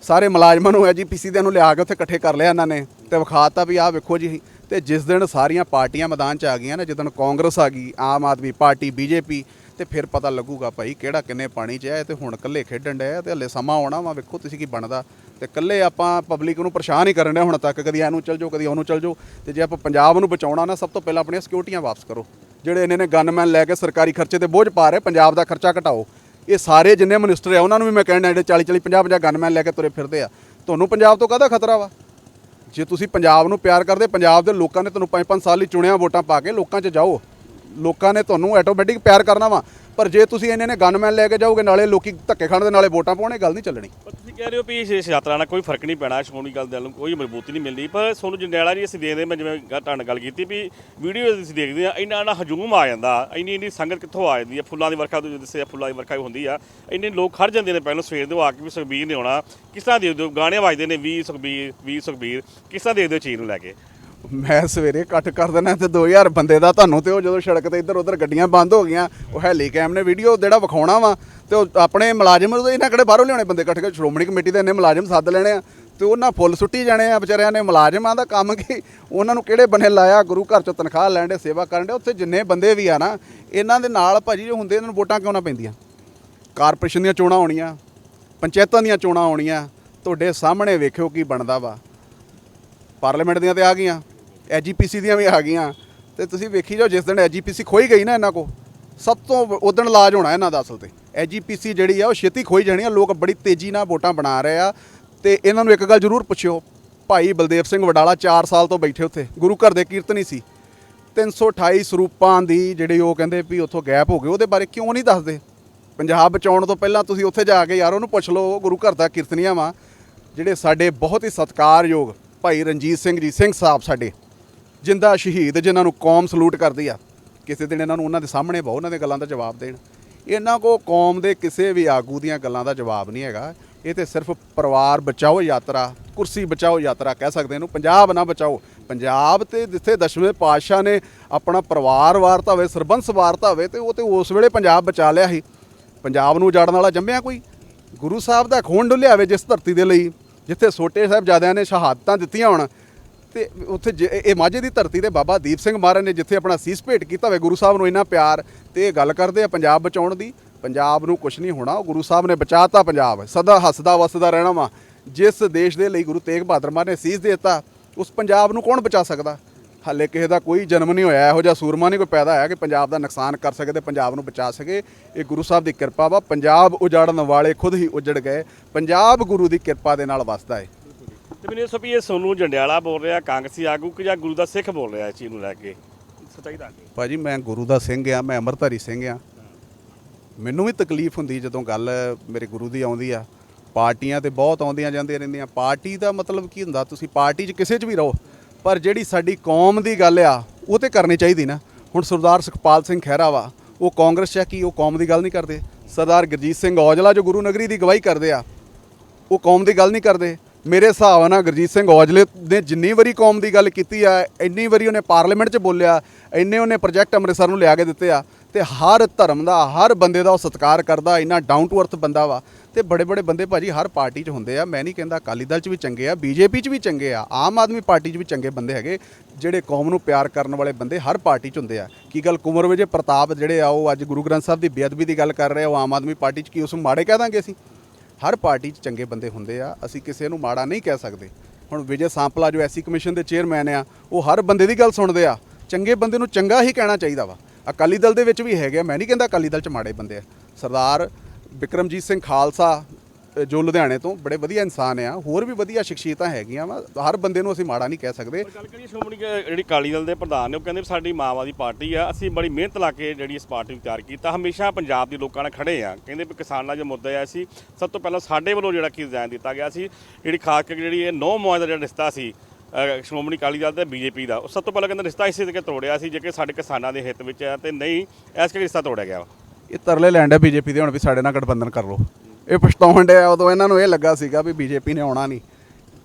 ਸਾਰੇ ਮੁਲਾਜ਼ਮਾਂ ਨੂੰ ਐਜੀਪੀਸੀ ਦੇ ਨੂੰ ਲਿਆ ਕੇ ਉੱਥੇ ਇਕੱਠੇ ਕਰ ਲਿਆ ਇਹਨਾਂ ਨੇ ਤੇ ਵਿਖਾਤਾ ਵੀ ਆਹ ਵੇਖੋ ਜੀ, ਤੇ ਜਿਸ ਦਿਨ ਸਾਰੀਆਂ ਪਾਰਟੀਆਂ ਮੈਦਾਨ 'ਚ ਆ ਗਈਆਂ ਨਾ ਜਦੋਂ ਕਾਂਗਰਸ ਆ ਗਈ, ਆਮ ਆਦਮੀ ਪਾਰਟੀ, ਬੀਜੇਪੀ ਤੇ ਫਿਰ ਪਤਾ ਲੱਗੂਗਾ ਭਾਈ ਕਿਹੜਾ ਕਿੰਨੇ ਪਾਣੀ 'ਚ ਹੈ ਇਹ ਤੇ ਹੁਣ ਇਕੱਲੇ ਖੇਡਣ ਡਿਆ ਤੇ ਹੱਲੇ ਸਮਾਂ ਆਉਣਾ ਵਾ, ਵੇਖੋ ਤੁਸੀਂ ਕੀ ਬਣਦਾ। ਤੇ ਇਕੱਲੇ ਆਪਾਂ ਪਬਲਿਕ ਨੂੰ ਪਰੇਸ਼ਾਨ ਹੀ ਕਰਨ ਡਿਆ ਹੁਣ ਤੱਕ, ਕਦੀ ਇਹਨੂੰ ਚੱਲ ਜਾਓ, ਕਦੀ ਉਹਨੂੰ ਚੱਲ ਜਾਓ। ਤੇ ਜੇ ਆਪਾਂ ਪੰਜਾਬ ਨੂੰ ਬਚਾਉਣਾ ਨਾ, ਸਭ ਤੋਂ ਪਹਿਲਾਂ ਆਪਣੀਆਂ ਸਿਕਿਉਰਟੀਆਂ ਵਾਪਸ ਕਰੋ। ਜਿਹੜੇ ਇਹਨਾਂ ਨੇ ਗਨਮੈਨ ਲੈ ਕੇ ਸਰਕਾਰੀ ਖਰਚੇ ਤੇ ਬੋਝ ਪਾ ਰਹੇ, ਪੰਜਾਬ ਦਾ ਖਰਚਾ ਘਟਾਓ। ਇਹ ਸਾਰੇ ਜਿੰਨੇ ਮਿਨਿਸਟਰ ਆ, ਉਹਨਾਂ ਨੂੰ ਵੀ ਮੈਂ ਕਹਿਣਾ ਜਿਹੜੇ 40 40 50 50 ਗਨਮੈਨ ਲੈ ਕੇ ਤੁਰੇ ਫਿਰਦੇ ਆ। ਤੁਹਾਨੂੰ ਪੰਜਾਬ ਤੋਂ ਕਾਹਦਾ ਖਤਰਾ ਵਾ? ਜੇ ਤੁਸੀਂ ਪੰਜਾਬ ਨੂੰ ਪਿਆਰ ਕਰਦੇ, ਪੰਜਾਬ ਦੇ ਲੋਕਾਂ ਨੇ ਤੁਹਾਨੂੰ 5-5 ਸਾਲ ਲਈ ਚੁਣਿਆ ਵੋਟਾਂ ਪਾ ਕੇ ਲੋਕਾਂ 'ਚ ਜਾਓ। ਲੋਕਾਂ ਨੇ ਤੁਹਾਨੂੰ ਆਟੋਮੈਟਿਕ ਪਿਆਰ ਕਰਨਾ ਵਾ, ਪਰ ਜੇ ਤੁਸੀਂ ਇਹਨੇ ਨੇ ਗਨਮੈਨ ਲੈ ਕੇ ਜਾਓਗੇ, ਨਾਲੇ ਲੋਕੀ ਧੱਕੇ ਖਾਣ ਦੇ ਨਾਲੇ ਵੋਟਾਂ ਪਾਉਣੇ ਗੱਲ ਨਹੀਂ ਚੱਲਣੀ। ਪਰ ਤੁਸੀਂ ਕਹਿ ਰਹੇ ਹੋ ਵੀ ਇਸ ਯਾਤਰਾ ਨਾਲ ਕੋਈ ਫ਼ਰਕ ਨਹੀਂ ਪੈਣਾ, ਸ਼੍ਰੋਮਣੀ ਗੱਲ ਦੇ ਨੂੰ ਕੋਈ ਮਜ਼ਬੂਤੀ ਨਹੀਂ ਮਿਲਦੀ, ਪਰ ਸੋਨੂੰ ਜੰਡਿਆਲਾ ਜੀ, ਅਸੀਂ ਦੇਖਦੇ ਮੈਂ ਜਿਵੇਂ ਤੁਹਾਡੇ ਨਾਲ ਗੱਲ ਕੀਤੀ ਵੀ ਵੀਡੀਓ ਅਸੀਂ ਦੇਖਦੇ ਆ, ਇੰਨਾ ਇੰਨਾ ਹਜੂਮ ਆ ਜਾਂਦਾ, ਇੰਨੀ ਇੰਨੀ ਸੰਗਤ ਕਿੱਥੋਂ ਆ ਜਾਂਦੀ ਹੈ ਫੁੱਲਾਂ ਦੀ ਵਰਖਾ ਤੁਸੀਂ ਦੱਸਿਆ ਫੁੱਲਾਂ ਦੀ ਵਰਖਾ ਵੀ ਹੁੰਦੀ ਆ, ਇੰਨੇ ਲੋਕ ਖੜ ਜਾਂਦੇ ਨੇ ਪਹਿਲਾਂ ਸਵੇਰ ਦੇ ਆ ਕੇ ਵੀ ਸੁਖਬੀਰ ਨੇ ਆਉਣਾ, ਕਿਸ ਤਰ੍ਹਾਂ ਦੇਖਦੇ ਹੋ, ਗਾਣੇ ਵੱਜਦੇ ਨੇ ਵੀ ਸੁਖਬੀਰ ਵੀ ਸੁਖਬੀਰ, ਕਿਸ ਤਰ੍ਹਾਂ ਦੇਖਦੇ ਹੋ ਚੀਜ਼ ਨੂੰ ਲੈ ਕੇ? ਮੈਂ ਸਵੇਰੇ ਇਕੱਠ ਕਰ ਦੇਣਾ ਤੇ 2000 ਬੰਦੇ ਦਾ ਤੁਹਾਨੂੰ ਤੇ ਉਹ ਜਦੋਂ ਸੜਕ ਤੇ ਇੱਧਰ ਉੱਧਰ ਗੱਡੀਆਂ ਬੰਦ ਹੋ ਗਈਆਂ, ਉਹ ਹੈਲੀਕੈਮ ਨੇ ਵੀਡੀਓ ਜਿਹੜਾ ਵਿਖਾਉਣਾ ਵਾ ਤੇ ਉਹ ਆਪਣੇ ਮੁਲਾਜ਼ਮ ਉਹਦੇ ਇਹਨਾਂ ਕਿਹੜੇ ਬਾਹਰੋਂ ਲਿਆਉਣੇ ਬੰਦੇ ਇਕੱਠ ਕੇ? ਸ਼੍ਰੋਮਣੀ ਕਮੇਟੀ ਦੇ ਇੰਨੇ ਮੁਲਾਜ਼ਮ ਸੱਦ ਲੈਣੇ ਆ ਤੇ ਉਹਨਾਂ ਫੁੱਲ ਸੁੱਟੀ ਜਾਣੇ ਆ ਵਿਚਾਰਿਆਂ ਨੇ ਮੁਲਾਜ਼ਮਾਂ ਦਾ ਕੰਮ ਕੀ? ਉਹਨਾਂ ਨੂੰ ਕਿਹੜੇ ਬੰਨੇ ਲਾਇਆ? ਗੁਰੂ ਘਰ ਚੋਂ ਤਨਖਾਹ ਲੈਣ ਦੇ, ਸੇਵਾ ਕਰਨ ਦੇ, ਉੱਥੇ ਜਿੰਨੇ ਬੰਦੇ ਵੀ ਆ ਨਾ, ਇਹਨਾਂ ਦੇ ਨਾਲ ਭਾਜੀ ਜੋ ਹੁੰਦੇ ਇਹਨਾਂ ਨੂੰ ਵੋਟਾਂ ਕਿਉਂ ਨਾ ਪੈਂਦੀਆਂ? ਕਾਰਪੋਰੇਸ਼ਨ ਦੀਆਂ ਚੋਣਾਂ ਆਉਣੀਆਂ ਪੰਚਾਇਤਾਂ ਦੀਆਂ ਚੋਣਾਂ ਆਉਣੀਆਂ ਤੁਹਾਡੇ ਸਾਹਮਣੇ ਵੇਖਿਓ ਕੀ ਬਣਦਾ ਵਾ। ਪਾਰਲੀਮੈਂਟ ਦੀਆਂ ਤੇ ਆ ਗਈਆਂ। ਐਜੀਪੀਸੀ ਦੀਆਂ ਵੀ ਆ ਗਈਆਂ। ਤੇ ਤੁਸੀਂ ਵੇਖੀ ਜਾਓ, ਜਿਸ ਦਿਨ ਐਜੀਪੀਸੀ ਖੋਈ ਗਈ ਨਾ ਇਹਨਾਂ ਕੋ ਸਭ ਤੋਂ ਉਦਣ ਇਲਾਜ ਹੋਣਾ ਇਹਨਾਂ ਦਾ ਅਸਲ ਤੇ। ਐਜੀਪੀਸੀ ਜਿਹੜੀ ਆ, ਉਹ ਛੇਤੀ ਖੋਈ ਜਾਣੀ ਆ। ਲੋਕ ਬੜੀ ਤੇਜ਼ੀ ਨਾਲ ਵੋਟਾਂ ਬਣਾ ਰਹੇ ਆ। ਤੇ ਇਹਨਾਂ ਨੂੰ ਇੱਕ ਗੱਲ ਜ਼ਰੂਰ ਪੁੱਛਿਓ, ਭਾਈ ਬਲਦੇਵ ਸਿੰਘ ਵਡਾਲਾ 4 ਸਾਲ ਤੋਂ ਬੈਠੇ ਉੱਥੇ, ਗੁਰੂ ਘਰ ਦੇ ਕੀਰਤਨੀ ਸੀ। 328 ਸਰੂਪਾਂ ਦੀ ਜਿਹੜੇ ਉਹ ਕਹਿੰਦੇ ਵੀ ਉੱਥੋਂ ਗੈਪ ਹੋ ਗਏ, ਉਹਦੇ ਬਾਰੇ ਕਿਉਂ ਨਹੀਂ ਦੱਸਦੇ? ਪੰਜਾਬ ਬਚਾਉਣ ਤੋਂ ਪਹਿਲਾਂ ਤੁਸੀਂ ਉੱਥੇ ਜਾ ਕੇ ਯਾਰ ਉਹਨੂੰ ਪੁੱਛ ਲਓ ਗੁਰੂ ਘਰ ਦਾ ਕੀਰਤਨੀਆ ਵਾ। ਜਿਹੜੇ ਸਾਡੇ ਬਹੁਤ ਹੀ ਸਤਿਕਾਰਯੋਗ ਭਾਈ ਰਣਜੀਤ ਸਿੰਘ ਜੀ, ਸਿੰਘ ਸਾਹਿਬ ਸਾਡੇ। ਜਿੰਦਾ ਸ਼ਹੀਦ ਜਿਨ੍ਹਾਂ ਨੂੰ ਕੌਮ ਸਲੂਟ ਕਰਦੀ ਆ, ਕਿਸੇ ਦਿਨ ਇਹਨਾਂ ਨੂੰ ਉਹਨਾਂ ਦੇ ਸਾਹਮਣੇ ਬਹੁ, ਉਹਨਾਂ ਦੇ ਗੱਲਾਂ ਦਾ ਜਵਾਬ ਦੇਣ। ਇਹਨਾਂ ਕੋ ਕੌਮ ਦੇ ਕਿਸੇ ਵੀ ਆਗੂ ਦੀਆਂ ਗੱਲਾਂ ਦਾ ਜਵਾਬ ਨਹੀਂ ਹੈਗਾ। ਇਹ ਤੇ ਸਿਰਫ ਪਰਿਵਾਰ ਬਚਾਓ ਯਾਤਰਾ, ਕੁਰਸੀ ਬਚਾਓ ਯਾਤਰਾ ਕਹਿ ਸਕਦੇ ਇਹਨੂੰ। ਪੰਜਾਬ ਨਾ ਬਚਾਓ। ਪੰਜਾਬ ਤੇ ਜਿੱਥੇ ਦਸ਼ਵੇਂ ਪਾਤਸ਼ਾਹ ਨੇ ਆਪਣਾ ਪਰਿਵਾਰ ਵਾਰਤਾ ਹੋਵੇ ਸਰਬੰਸ ਵਾਰਤਾ ਹੋਵੇ ਤੇ ਉਹ ਤੇ ਉਸ ਵੇਲੇ ਪੰਜਾਬ ਬਚਾ ਲਿਆ ਸੀ। ਪੰਜਾਬ ਨੂੰ ਉਜਾੜਨ ਵਾਲਾ ਜੰਮਿਆ ਕੋਈ? ਗੁਰੂ ਸਾਹਿਬ ਦਾ ਖੂਨ ਡੁੱਲਿਆ ਹੋਵੇ ਜਿਸ ਧਰਤੀ ਦੇ ਲਈ, ਜਿੱਥੇ ਛੋਟੇ ਸਾਹਿਬਜ਼ਾਦਿਆਂ ਨੇ ਸ਼ਹਾਦਤਾਂ ਦਿੱਤੀਆਂ ਹੋਣ ਤੇ ਉੱਥੇ ਜੇ- ਇਹ ਮਾਝੇ ਦੀ ਧਰਤੀ ਤੇ ਬਾਬਾ ਦੀਪ ਸਿੰਘ ਮਹਾਰਾਜ ਨੇ ਜਿੱਥੇ ਆਪਣਾ ਸੀਸ ਭੇਟ ਕੀਤਾ ਹੋਵੇ ਗੁਰੂ ਸਾਹਿਬ ਨੂੰ ਇੰਨਾ ਪਿਆਰ ਤੇ ਇਹ ਗੱਲ ਕਰਦੇ ਆ ਪੰਜਾਬ ਬਚਾਉਣ ਦੀ। ਪੰਜਾਬ ਨੂੰ ਕੁਝ ਨਹੀਂ ਹੋਣਾ, ਉਹ ਗੁਰੂ ਸਾਹਿਬ ਨੇ ਬਚਾਤਾ ਪੰਜਾਬ। ਸਦਾ ਹੱਸਦਾ ਵਸਦਾ ਰਹਿਣਾ ਵਾ। ਜਿਸ ਦੇਸ਼ ਦੇ ਲਈ ਗੁਰੂ ਤੇਗ ਬਹਾਦਰ ਮਹਾਰਾਜ ਨੇ ਸੀਸ ਦੇ ਦਿੱਤਾ, ਉਸ ਪੰਜਾਬ ਨੂੰ ਕੌਣ ਬਚਾ ਸਕਦਾ? ਹਾਲੇ ਕਿਸੇ ਦਾ ਕੋਈ ਜਨਮ ਨਹੀਂ ਹੋਇਆ, ਇਹੋ ਜਿਹਾ ਸੂਰਮਾ ਨਹੀਂ ਕੋਈ ਪੈਦਾ ਹੋਇਆ ਕਿ ਪੰਜਾਬ ਦਾ ਨੁਕਸਾਨ ਕਰ ਸਕੇ ਤੇ ਪੰਜਾਬ ਨੂੰ ਬਚਾ ਸਕੇ। ਇਹ ਗੁਰੂ ਸਾਹਿਬ ਦੀ ਕਿਰਪਾ ਵਾ। ਪੰਜਾਬ ਉਜਾੜਨ ਵਾਲੇ ਖੁਦ ਹੀ ਉਜੜ ਗਏ। ਪੰਜਾਬ ਗੁਰੂ ਦੀ ਕਿਰਪਾ ਦੇ ਨਾਲ ਵਸਦਾ ਹੈ ਤੇ ਮੈਨੂੰ ਇਹ ਸੋ ਵੀ ਇਹ ਸੋਨੂੰ ਜੰਡਿਆਲਾ ਬੋਲ ਰਿਹਾ, ਕਾਂਗਰਸੀ ਆਗੂ ਕਿ ਜਾਂ ਗੁਰੂ ਦਾ ਸਿੱਖ ਬੋਲ ਰਿਹਾ ਇਸ ਚੀਜ਼ ਨੂੰ ਲੈ ਕੇ? ਸੱਚਾਈ ਦੱਸ ਭਾਜੀ, ਮੈਂ ਗੁਰੂ ਦਾ ਸਿੰਘ ਆ ਮੈਂ ਅੰਮ੍ਰਿਤਧਾਰੀ ਸਿੰਘ ਆ ਮੈਨੂੰ ਵੀ ਤਕਲੀਫ ਹੁੰਦੀ ਜਦੋਂ ਗੱਲ ਮੇਰੇ ਗੁਰੂ ਦੀ ਆਉਂਦੀ ਆ। ਪਾਰਟੀਆਂ ਤੇ ਬਹੁਤ ਆਉਂਦੀਆਂ ਜਾਂਦੀਆਂ ਰਹਿੰਦੀਆਂ। ਪਾਰਟੀ ਦਾ ਮਤਲਬ ਕੀ ਹੁੰਦਾ? ਤੁਸੀਂ ਪਾਰਟੀ 'ਚ ਕਿਸੇ 'ਚ ਵੀ ਰਹੋ। ਪਰ ਜਿਹੜੀ ਸਾਡੀ ਕੌਮ ਦੀ ਗੱਲ ਆ, ਉਹ ਤੇ ਕਰਨੀ ਚਾਹੀਦੀ ਨਾ। ਹੁਣ ਸਰਦਾਰ ਸੁਖਪਾਲ ਸਿੰਘ ਖਹਿਰਾ ਵਾ, ਉਹ ਕਾਂਗਰਸ 'ਚ ਆ ਕੀ? ਉਹ ਕੌਮ ਦੀ ਗੱਲ ਨਹੀਂ ਕਰਦੇ। ਸਰਦਾਰ ਗੁਰਜੀਤ ਸਿੰਘ ਔਜਲਾ ਜੋ ਗੁਰੂ ਨਗਰੀ ਦੀ ਗਵਾਹੀ ਕਰਦੇ ਆ, ਉਹ ਕੌਮ ਦੀ ਗੱਲ ਨਹੀਂ ਕਰਦੇ। ਮੇਰੇ ਹਿਸਾਬ ਨਾਲ ਗੁਰਜੀਤ ਸਿੰਘ ਔਜਲੇ ਨੇ ਜਿੰਨੀ ਵਾਰੀ ਕੌਮ ਦੀ ਗੱਲ ਕੀਤੀ ਆ, ਇੰਨੀ ਵਾਰੀ ਉਹਨੇ ਪਾਰਲੀਮੈਂਟ 'ਚ ਬੋਲਿਆ, ਇੰਨੇ ਉਹਨੇ ਪ੍ਰੋਜੈਕਟ ਅੰਮ੍ਰਿਤਸਰ ਨੂੰ ਲਿਆ ਕੇ ਦਿੱਤੇ ਆ, ਤੇ ਹਰ ਧਰਮ ਦਾ, ਹਰ ਬੰਦੇ ਦਾ ਉਹ ਸਤਿਕਾਰ ਕਰਦਾ, ਇੰਨਾ ਡਾਊਨ ਟੂ ਅਰਥ ਬੰਦਾ ਵਾ। ਤੇ ਬੜੇ ਬੜੇ ਬੰਦੇ ਭਾਜੀ ਹਰ ਪਾਰਟੀ 'ਚ ਹੁੰਦੇ ਆ। ਮੈਂ ਨਹੀਂ ਕਹਿੰਦਾ ਅਕਾਲੀ ਦਲ 'ਚ ਵੀ ਚੰਗੇ ਆ, ਬੀਜੇਪੀ 'ਚ ਵੀ ਚੰਗੇ ਆ, ਆਮ ਆਦਮੀ ਪਾਰਟੀ 'ਚ ਵੀ ਚੰਗੇ ਬੰਦੇ ਹੈਗੇ, ਜਿਹੜੇ ਕੌਮ ਨੂੰ ਪਿਆਰ ਕਰਨ ਵਾਲੇ ਬੰਦੇ ਹਰ ਪਾਰਟੀ 'ਚ ਹੁੰਦੇ ਆ। ਕੀ ਗੱਲ ਕੁਮਰ ਵਿਜੇ ਪ੍ਰਤਾਪ ਜਿਹੜੇ ਆ, ਉਹ ਅੱਜ ਗੁਰੂ ਗ੍ਰੰਥ ਸਾਹਿਬ ਦੀ ਬੇਅਦਬੀ ਦੀ ਗੱਲ ਕਰ ਰਹੇ ਆ, ਉਹ ਆਮ ਆਦਮੀ ਪਾਰਟੀ 'ਚ ਕੀ ਉਸ ਨੂੰ ਮਾੜੇ ਕਹਿ ਦਾਂਗੇ ਅਸੀਂ? ਹਰ ਪਾਰਟੀ 'ਚ ਚੰਗੇ ਬੰਦੇ ਹੁੰਦੇ ਆ ਅਸੀਂ ਕਿਸੇ ਨੂੰ ਮਾੜਾ ਨਹੀਂ ਕਹਿ ਸਕਦੇ। ਹੁਣ ਵਿਜੇ ਸਾਂਪਲਾ ਜੋ ਐਸੀ ਕਮਿਸ਼ਨ ਦੇ ਚੇਅਰਮੈਨ ਆ ਉਹ ਹਰ ਬੰਦੇ ਦੀ ਗੱਲ ਸੁਣਦੇ ਆ। ਚੰਗੇ ਬੰਦੇ ਨੂੰ ਚੰਗਾ ਹੀ ਕਹਿਣਾ ਚਾਹੀਦਾ ਵਾ। ਅਕਾਲੀ ਦਲ ਦੇ ਵਿੱਚ ਵੀ ਹੈਗੇ ਆ, ਮੈਂ ਨਹੀਂ ਕਹਿੰਦਾ ਅਕਾਲੀ ਦਲ 'ਚ ਮਾੜੇ ਬੰਦੇ ਆ। ਸਰਦਾਰ ਬਿਕਰਮਜੀਤ ਸਿੰਘ ਖਾਲਸਾ ਜੋ ਲੁਧਿਆਣੇ ਤੋਂ ਬੜੇ ਵਧੀਆ ਇਨਸਾਨ ਆ ਹੋਰ ਵੀ ਵਧੀਆ ਸ਼ਖਸੀਅਤਾਂ ਹੈਗੀਆਂ ਵਾ ਹਰ ਬੰਦੇ ਨੂੰ ਅਸੀਂ ਮਾੜਾ ਨਹੀਂ ਕਹਿ ਸਕਦੇ। ਗੱਲ ਕਰੀਏ ਸ਼੍ਰੋਮਣੀ ਜਿਹੜੀ ਅਕਾਲੀ ਦਲ ਦੇ ਪ੍ਰਧਾਨ ਨੇ ਉਹ ਕਹਿੰਦੇ ਸਾਡੀ ਮਾਵਾਦੀ ਪਾਰਟੀ ਆ ਅਸੀਂ ਬੜੀ ਮਿਹਨਤ ਲਾ ਕੇ ਜਿਹੜੀ ਇਸ ਪਾਰਟੀ ਨੂੰ ਤਿਆਰ ਕੀਤਾ। ਹਮੇਸ਼ਾ ਪੰਜਾਬ ਦੇ ਲੋਕਾਂ ਨਾਲ ਖੜੇ ਆ। ਕਹਿੰਦੇ ਵੀ ਕਿਸਾਨਾਂ ਦਾ ਮੁੱਦਾ ਆ ਸੀ ਸਭ ਤੋਂ ਪਹਿਲਾਂ ਸਾਡੇ ਵੱਲੋਂ ਜਿਹੜਾ ਕੀ ਰਿਜ਼ਾਈਨ ਦਿੱਤਾ ਗਿਆ ਸੀ ਜਿਹੜੀ ਖਾਸ ਕਰਕੇ ਜਿਹੜੀ ਇਹ ਨੌ ਮੌਜ ਦਾ ਜਿਹੜਾ ਰਿਸ਼ਤਾ ਸੀ ਸ਼੍ਰੋਮਣੀ ਅਕਾਲੀ ਦਲ ਤੇ ਬੀਜੇਪੀ ਦਾ ਉਹ ਸਭ ਤੋਂ ਪਹਿਲਾਂ ਕਹਿੰਦੇ ਰਿਸ਼ਤਾ ਇਸੇ ਕਰਕੇ ਤੋੜਿਆ ਸੀ ਜੇ ਕਿ ਸਾਡੇ ਕਿਸਾਨਾਂ ਦੇ ਹਿੱਤ ਵਿੱਚ ਆ ਤੇ ਨਹੀਂ ਇਸ ਕਰਕੇ ਰਿਸ਼ਤਾ ਤੋੜਿਆ ਗਿਆ ਇਹ ਤਰਲੇ ਲੈਂਦਾ ਬੀਜੇਪੀ ਦੇ ਹੁਣ ਵੀ ਸਾਡੇ ਨਾਲ ਗਠਬੰਧਨ ਕਰ ਲਓ। ਇਹ ਪਛਤਾਉਣ ਡਿਆ ਉਦੋਂ ਇਹਨਾਂ ਨੂੰ ਇਹ ਲੱਗਾ ਸੀਗਾ ਵੀ ਬੀਜੇਪੀ ਨੇ ਆਉਣਾ ਨਹੀਂ।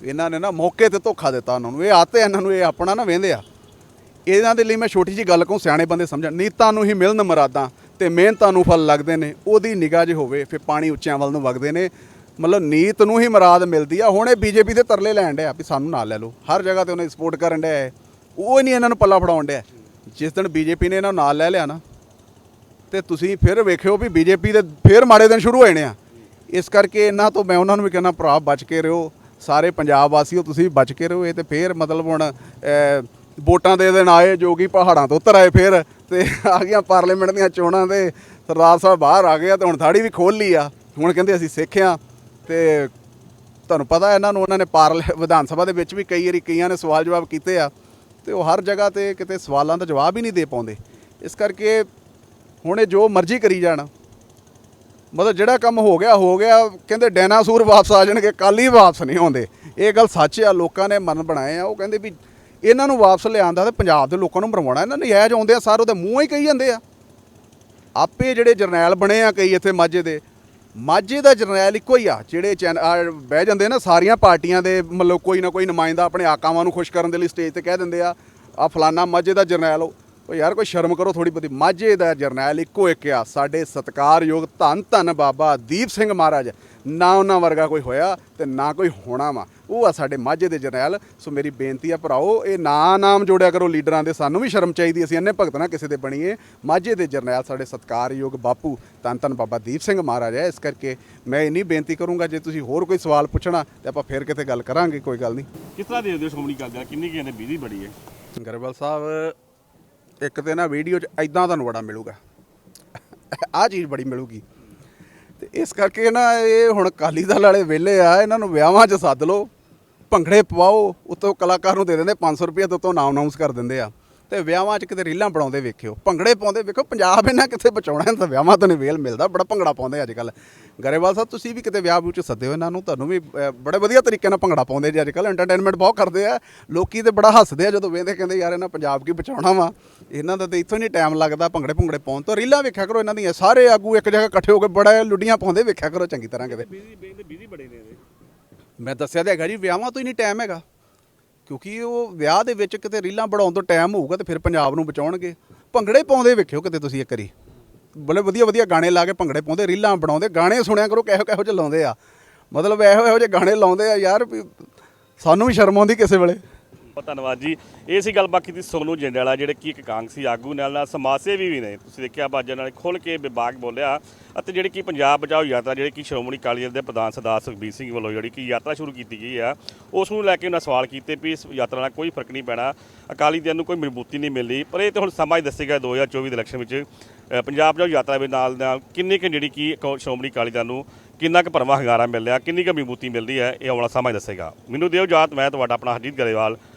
ਇਹਨਾਂ ਨੇ ਨਾ ਮੌਕੇ ਤੇ ਧੋਖਾ ਦਿੱਤਾ ਉਹਨਾਂ ਨੂੰ। ਇਹ ਆਤੇ ਇਹਨਾਂ ਨੂੰ ਇਹ ਆਪਣਾ ਨਾ ਵੇਂਦੇ ਆ। ਇਹਨਾਂ ਦੇ ਲਈ ਮੈਂ ਛੋਟੀ ਜੀ ਗੱਲ ਕਹੂੰ, ਸਿਆਣੇ ਬੰਦੇ ਸਮਝਣ। ਨੀਤਾਂ ਨੂੰ ਹੀ ਮਿਲਣ ਮਰਾਦਾਂ ਤੇ ਮਿਹਨਤਾਂ ਨੂੰ ਫਲ ਲੱਗਦੇ ਨੇ, ਉਹਦੀ ਨਿਗਾਹ ਜੇ ਹੋਵੇ, ਫਿਰ ਪਾਣੀ ਉੱਚਿਆਂ ਵੱਲ ਨੂੰ ਵਗਦੇ ਨੇ। ਮਤਲਬ ਨੀਤ ਨੂੰ ਹੀ ਮਰਾਦ ਮਿਲਦੀ ਆ। ਹੁਣ ਇਹ ਬੀਜੇਪੀ ਦੇ ਤਰਲੇ ਲੈਣ ਡਿਆ ਵੀ ਸਾਨੂੰ ਨਾਲ ਲੈ ਲਓ। ਹਰ ਜਗ੍ਹਾ ਤੇ ਉਹਨੇ ਸਪੋਰਟ ਕਰਨ ਡਿਆ ਹੈ। ਉਹ ਹੀ ਨਹੀਂ ਇਹਨਾਂ ਨੂੰ ਪੱਲਾ ਫੜਾਉਣ ਡਿਆ। ਜਿਸ ਦਿਨ ਬੀਜੇਪੀ ਨੇ ਇਹਨਾਂ ਨੂੰ ਨਾਲ ਲੈ ਲਿਆ ਨਾ, ਤੇ ਤੁਸੀਂ ਫਿਰ ਵੇਖਿਓ ਵੀ ਬੀਜੇਪੀ ਦੇ ਫਿਰ ਮਾੜੇ ਦਿਨ ਸ਼ੁਰੂ ਹੋਏ ਨੇ ਆ। ਇਸ ਕਰਕੇ ਇਹਨਾਂ ਤੋਂ ਮੈਂ ਉਹਨਾਂ ਨੂੰ ਵੀ ਕਹਿੰਦਾ, ਭਰਾ ਬਚ ਕੇ ਰਹੋ, ਸਾਰੇ ਪੰਜਾਬ ਵਾਸੀਓ ਤੁਸੀਂ ਵੀ ਬਚ ਕੇ ਰਹੋ। ਇਹ ਤੇ ਫਿਰ ਮਤਲਬ ਹੁਣ ਵੋਟਾਂ ਦੇ ਦਿਨ ਆਏ ਜੋਗੀ ਪਹਾੜਾਂ ਤੋਂ ਉੱਤਰ ਆਏ ਫਿਰ, ਤੇ ਆ ਗਿਆ ਪਾਰਲੀਮੈਂਟ ਦੀਆਂ ਚੋਣਾਂ ਤੇ ਸਰਦਾਰ ਸਾਹਿਬ ਬਾਹਰ ਆ ਗਏ ਆ ਤੇ ਹੁਣ ਥਾੜੀ ਵੀ ਖੋਲ ਲਈ ਆ। ਹੁਣ ਕਹਿੰਦੇ ਅਸੀਂ ਸਿੱਖ ਆ ਤੇ ਤੁਹਾਨੂੰ ਪਤਾ ਇਹਨਾਂ ਨੂੰ ਉਹਨਾਂ ਨੇ ਪਾਰਲ, ਵਿਧਾਨ ਸਭਾ ਦੇ ਵਿੱਚ ਵੀ ਕਈ ਵਾਰੀ ਕਈਆਂ ਨੇ ਸਵਾਲ ਜਵਾਬ ਕੀਤੇ ਆ, ਤੇ ਉਹ ਹਰ ਜਗ੍ਹਾ ਤੇ ਕਿਤੇ ਸਵਾਲਾਂ ਦਾ ਜਵਾਬ ਹੀ ਨਹੀਂ ਦੇ ਪਾਉਂਦੇ। ਇਸ ਕਰਕੇ ਹੁਣ ਇਹ ਜੋ ਮਰਜ਼ੀ ਕਰੀ ਜਾਣ ਮਤਲਬ ਜਿਹੜਾ ਕੰਮ ਹੋ ਗਿਆ ਹੋ ਗਿਆ, ਕਹਿੰਦੇ ਡਾਇਨਾਸੌਰ ਵਾਪਸ ਆ ਜਾਣਗੇ ਕੱਲ ਹੀ ਵਾਪਸ ਨਹੀਂ ਆਉਂਦੇ। ਇਹ ਗੱਲ ਸੱਚ ਆ, ਲੋਕਾਂ ਨੇ ਮਨ ਬਣਾਏ ਆ, ਉਹ ਕਹਿੰਦੇ ਵੀ ਇਹਨਾਂ ਨੂੰ ਵਾਪਸ ਲਿਆਂਦਾ ਤੇ ਪੰਜਾਬ ਦੇ ਲੋਕਾਂ ਨੂੰ ਮਰਵਾਉਣਾ, ਇਹਨਾਂ ਨਜਾਇਜ਼ ਆਉਂਦੇ ਆ, ਸਾਰੇ ਉਹਦੇ ਮੂੰਹ ਹੀ ਕਹੀ ਜਾਂਦੇ ਆ। ਆਪੇ ਜਿਹੜੇ ਜਰਨੈਲ ਬਣੇ ਆ ਕਈ ਇੱਥੇ ਮਾਝੇ ਦੇ, ਮਾਝੇ ਦਾ ਜਰਨੈਲ ਇੱਕੋ ਹੀ ਆ, ਜਿਹੜੇ ਚੈਨ ਬਹਿ ਜਾਂਦੇ ਨਾ, ਸਾਰੀਆਂ ਪਾਰਟੀਆਂ ਦੇ ਮਤਲਬ ਕੋਈ ਨਾ ਕੋਈ ਨੁਮਾਇੰਦਾ ਆਪਣੇ ਆਕਾਵਾਂ ਨੂੰ ਖੁਸ਼ ਕਰਨ ਦੇ ਲਈ ਸਟੇਜ ਤੇ ਕਹਿ ਦਿੰਦੇ ਆ ਆ ਫਲਾਨਾ ਮਾਝੇ ਦਾ ਜਰਨੈਲ ਉਹ। ਉਹ ਯਾਰ ਕੋਈ ਸ਼ਰਮ ਕਰੋ ਥੋੜੀ ਬਹੁਤੀ। ਮਾਝੇ ਦਾ ਜਰਨੈਲ ਇੱਕੋ ਇੱਕ ਆ। ਸਾਡੇ ਸਤਿਕਾਰਯੋਗ ਧੰਨ ਧੰਨ ਬਾਬਾ ਦੀਪ ਸਿੰਘ ਮਹਾਰਾਜ। ਨਾ ਉਹਨਾਂ ਵਰਗਾ ਕੋਈ ਹੋਇਆ ਤੇ ਨਾ ਕੋਈ ਹੋਣਾ ਵਾ। ਉਹ ਆ ਸਾਡੇ ਮਾਝੇ ਦੇ ਜਰਨੈਲ। ਸੋ ਮੇਰੀ ਬੇਨਤੀ ਆ ਭਰਾਓ ਇਹ ਨਾ ਨਾਮ ਜੋੜਿਆ ਕਰੋ ਲੀਡਰਾਂ ਦੇ। ਸਾਨੂੰ ਵੀ ਸ਼ਰਮ ਚਾਹੀਦੀ ਅਸੀਂ ਅੰਨੇ ਭਗਤ ਨਾ ਕਿਸੇ ਦੇ ਬਣੀਏ। ਮਾਝੇ ਦੇ ਜਰਨੈਲ ਸਾਡੇ ਸਤਿਕਾਰਯੋਗ ਬਾਪੂ ਧੰਨ ਧੰਨ ਬਾਬਾ ਦੀਪ ਸਿੰਘ ਮਹਾਰਾਜ ਹੈ ਇਸ ਕਰਕੇ ਮੈਂ ਇੰਨੀ ਬੇਨਤੀ ਕਰੂੰਗਾ ਜੇ ਤੁਸੀਂ ਹੋਰ ਕੋਈ ਸਵਾਲ ਪੁੱਛਣਾ ਤੇ ਆਪਾਂ ਫੇਰ ਕਿਤੇ ਗੱਲ ਕਰਾਂਗੇ ਕੋਈ ਗੱਲ ਨਹੀਂ। ਕਿਸ ਤਰ੍ਹਾਂ ਦੇਖਦੇ ਹੋ ਸ਼੍ਰੋਮਣੀ ਦਲ ਕਿੰਨੀ ਕਹਿੰਦੇ ਬਿਜ਼ੀ ਬੜੀ ਹੈ? ਗਰੇਵਾਲ ਸਾਹਿਬ ਇੱਕ ਤੇ ਨਾ ਵੀਡੀਓ 'ਚ ਐਦਾਂ ਤੁਹਾਨੂੰ ਬੜਾ ਮਿਲੂਗਾ। ਆਹ ਚੀਜ਼ ਬੜੀ ਮਿਲੂਗੀ। ਤੇ ਇਸ ਕਰਕੇ ਨਾ ਇਹ ਹੁਣ ਕਾਲੀ ਦਲ ਵਾਲੇ ਵਿਹਲੇ ਆ, ਇਹਨਾਂ ਨੂੰ ਵਿਆਹਾਂ 'ਚ ਸੱਦ ਲਓ, ਭੰਗੜੇ ਪਵਾਓ, ਉੱਤੋਂ ਕਲਾਕਾਰ ਨੂੰ ਦੇ ਦਿੰਦੇ 500 ਰੁਪਏ ਤੇ ਉੱਤੋਂ ਨਾਮ ਅਨਾਉਂਸ ਕਰ ਦਿੰਦੇ ਆ। ਤੇ ਵਿਆਹਾਂ 'ਚ ਕਿਤੇ ਰੀਲਾਂ ਬਣਾਉਂਦੇ ਵੇਖਿਓ ਭੰਗੜੇ ਪਾਉਂਦੇ ਵੇਖੋ ਪੰਜਾਬ ਇਹਨਾਂ ਕਿੱਥੇ ਬਚਾਉਣਾ ਤਾਂ ਵਿਆਹਾਂ ਤੋਂ ਨਹੀਂ ਵੇਲ ਮਿਲਦਾ ਬੜਾ ਭੰਗੜਾ ਪਾਉਂਦੇ ਅੱਜ ਕੱਲ ਗਰੇਵਾਲ ਸਾਹਿਬ ਤੁਸੀਂ ਵੀ ਕਿਤੇ ਵਿਆਹ ਵਿੱਚ ਸੱਦੇ ਹੋ ਇਹਨਾਂ ਨੂੰ? ਤੁਹਾਨੂੰ ਵੀ ਬੜੇ ਵਧੀਆ ਤਰੀਕੇ ਨਾਲ ਭੰਗੜਾ ਪਾਉਂਦੇ ਜੀ ਅੱਜ ਕੱਲ ਐਂਟਰਟੇਨਮੈਂਟ ਬਹੁਤ ਕਰਦੇ ਆ। ਲੋਕੀ ਤੇ ਬੜਾ ਹੱਸਦੇ ਆ ਜਦੋਂ ਵੇਖਦੇ ਕਹਿੰਦੇ ਯਾਰ ਇਹਨਾਂ ਪੰਜਾਬ ਕੀ ਬਚਾਉਣਾ ਵਾ? ਇਹਨਾਂ ਦਾ ਤੇ ਇੱਥੋਂ ਨਹੀਂ ਟਾਈਮ ਲੱਗਦਾ ਭੰਗੜੇ ਭੰਗੜੇ ਪਾਉਣ ਤੋਂ। ਰੀਲਾਂ ਵੇਖਿਆ ਕਰੋ ਇਹਨਾਂ ਦੀਆਂ ਸਾਰੇ ਆਗੂ ਇੱਕ ਜਗ੍ਹਾ ਇਕੱਠੇ ਹੋ ਕੇ ਬੜਾ ਲੁੱਡੀਆਂ ਪਾਉਂਦੇ ਵੇਖਿਆ ਕਰੋ ਚੰਗੀ ਤਰ੍ਹਾਂ ਕਿਤੇ। ਬਿਜ਼ੀ ਬੜੇ ਨੇ ਮੈਂ ਦੱਸਿਆ ਤਾਂ ਹੈਗਾ ਜੀ ਵਿਆਹਾਂ ਤੋਂ ਹੀ ਨਹੀਂ ਟਾਈਮ ਹੈਗਾ। ਕਿਉਂਕਿ ਉਹ ਵਿਆਹ ਦੇ ਵਿੱਚ ਕਿਤੇ ਰੀਲਾਂ ਬਣਾਉਣ ਤੋਂ ਟਾਈਮ ਹੋਊਗਾ ਤੇ ਫਿਰ ਪੰਜਾਬ ਨੂੰ ਬਚਾਉਣਗੇ। ਭੰਗੜੇ ਪਾਉਂਦੇ ਵੇਖਿਓ ਕਿਤੇ ਤੁਸੀਂ ਇੱਕ ਵਾਰੀ। ਬੜੇ ਵਧੀਆ ਵਧੀਆ ਗਾਣੇ ਲਾ ਕੇ ਭੰਗੜੇ ਪਾਉਂਦੇ, ਰੀਲਾਂ ਬਣਾਉਂਦੇ, ਗਾਣੇ ਸੁਣਿਆ ਕਰੋ, ਕਿਹੋ ਕਿਹੋ ਜਿਹੇ ਲਾਉਂਦੇ ਆ। ਮਤਲਬ ਇਹੋ ਇਹੋ ਜਿਹੇ ਗਾਣੇ ਲਾਉਂਦੇ ਆ ਯਾਰ ਵੀ ਸਾਨੂੰ ਵੀ ਸ਼ਰਮ ਆਉਂਦੀ ਕਿਸੇ ਵੇਲੇ। ਬਹੁਤ ਧੰਨਵਾਦ ਜੀ। ਇਹ ਸੀ ਗੱਲਬਾਤ ਕੀਤੀ ਸੋਨੂ ਜੰਡਿਆਲਾ, ਜਿਹੜੇ ਕਿ ਇੱਕ ਕਾਂਗਸੀ ਆਗੂ ਨਾਲ ਨਾਲ ਸਮਾਜ ਸੇਵੀ ਵੀ ਨੇ। ਤੁਸੀਂ ਦੇਖਿਆ ਬਾਜਾ ਨਾਲ ਖੁੱਲ ਕੇ ਵਿਭਾਗ ਬੋਲਿਆ ਅਤੇ ਜਿਹੜੀ ਕਿ ਪੰਜਾਬ ਬਚਾਓ ਯਾਤਰਾ, ਜਿਹੜੀ ਕਿ ਸ਼੍ਰੋਮਣੀ ਅਕਾਲੀ ਦਲ ਦੇ ਪ੍ਰਧਾਨ ਸਰਦਾਰ ਸੁਖਬੀਰ ਸਿੰਘ ਵੱਲੋਂ ਜਿਹੜੀ ਕਿ ਯਾਤਰਾ ਸ਼ੁਰੂ ਕੀਤੀ ਗਈ ਆ, ਉਸ ਨੂੰ ਲੈ ਕੇ ਉਹਨਾਂ ਸਵਾਲ ਕੀਤੇ ਵੀ ਇਸ ਯਾਤਰਾ ਨਾਲ ਕੋਈ ਫ਼ਰਕ ਨਹੀਂ ਪੈਣਾ। ਅਕਾਲੀ ਦਲ ਨੂੰ ਕੋਈ ਮਜ਼ਬੂਤੀ ਨਹੀਂ ਮਿਲਦੀ। ਪਰ ਇਹ ਤਾਂ ਹੁਣ ਸਮਾਂ ਹੀ ਦੱਸੇਗਾ 2024 ਦੇ ਇਲੈਕਸ਼ਨ ਵਿੱਚ। ਪੰਜਾਬ ਬਚਾਓ ਯਾਤਰਾ ਦੇ ਨਾਲ ਨਾਲ ਕਿੰਨੀ ਕੁ ਜਿਹੜੀ ਕਿ ਕੌ- ਸ਼੍ਰੋਮਣੀ ਅਕਾਲੀ ਦਲ ਨੂੰ ਕਿੰਨਾ ਕੁ ਭਰਵਾਂ ਹੰਗਾਰਾ ਮਿਲ ਰਿਹਾ ਕਿੰਨੀ ਕੁ ਮਜ਼ਬੂਤੀ ਮਿਲਦੀ ਹੈ, ਇਹ ਆਉਣਾ ਸਮਾਂ ਹੀ ਦੱਸੇਗਾ। ਮੈਨੂੰ ਦਿਓ ਜਾਤ, ਮੈਂ ਤੁਹਾਡਾ ਆਪਣਾ ਹਰਜੀਤ ਗਰੇਵਾਲ।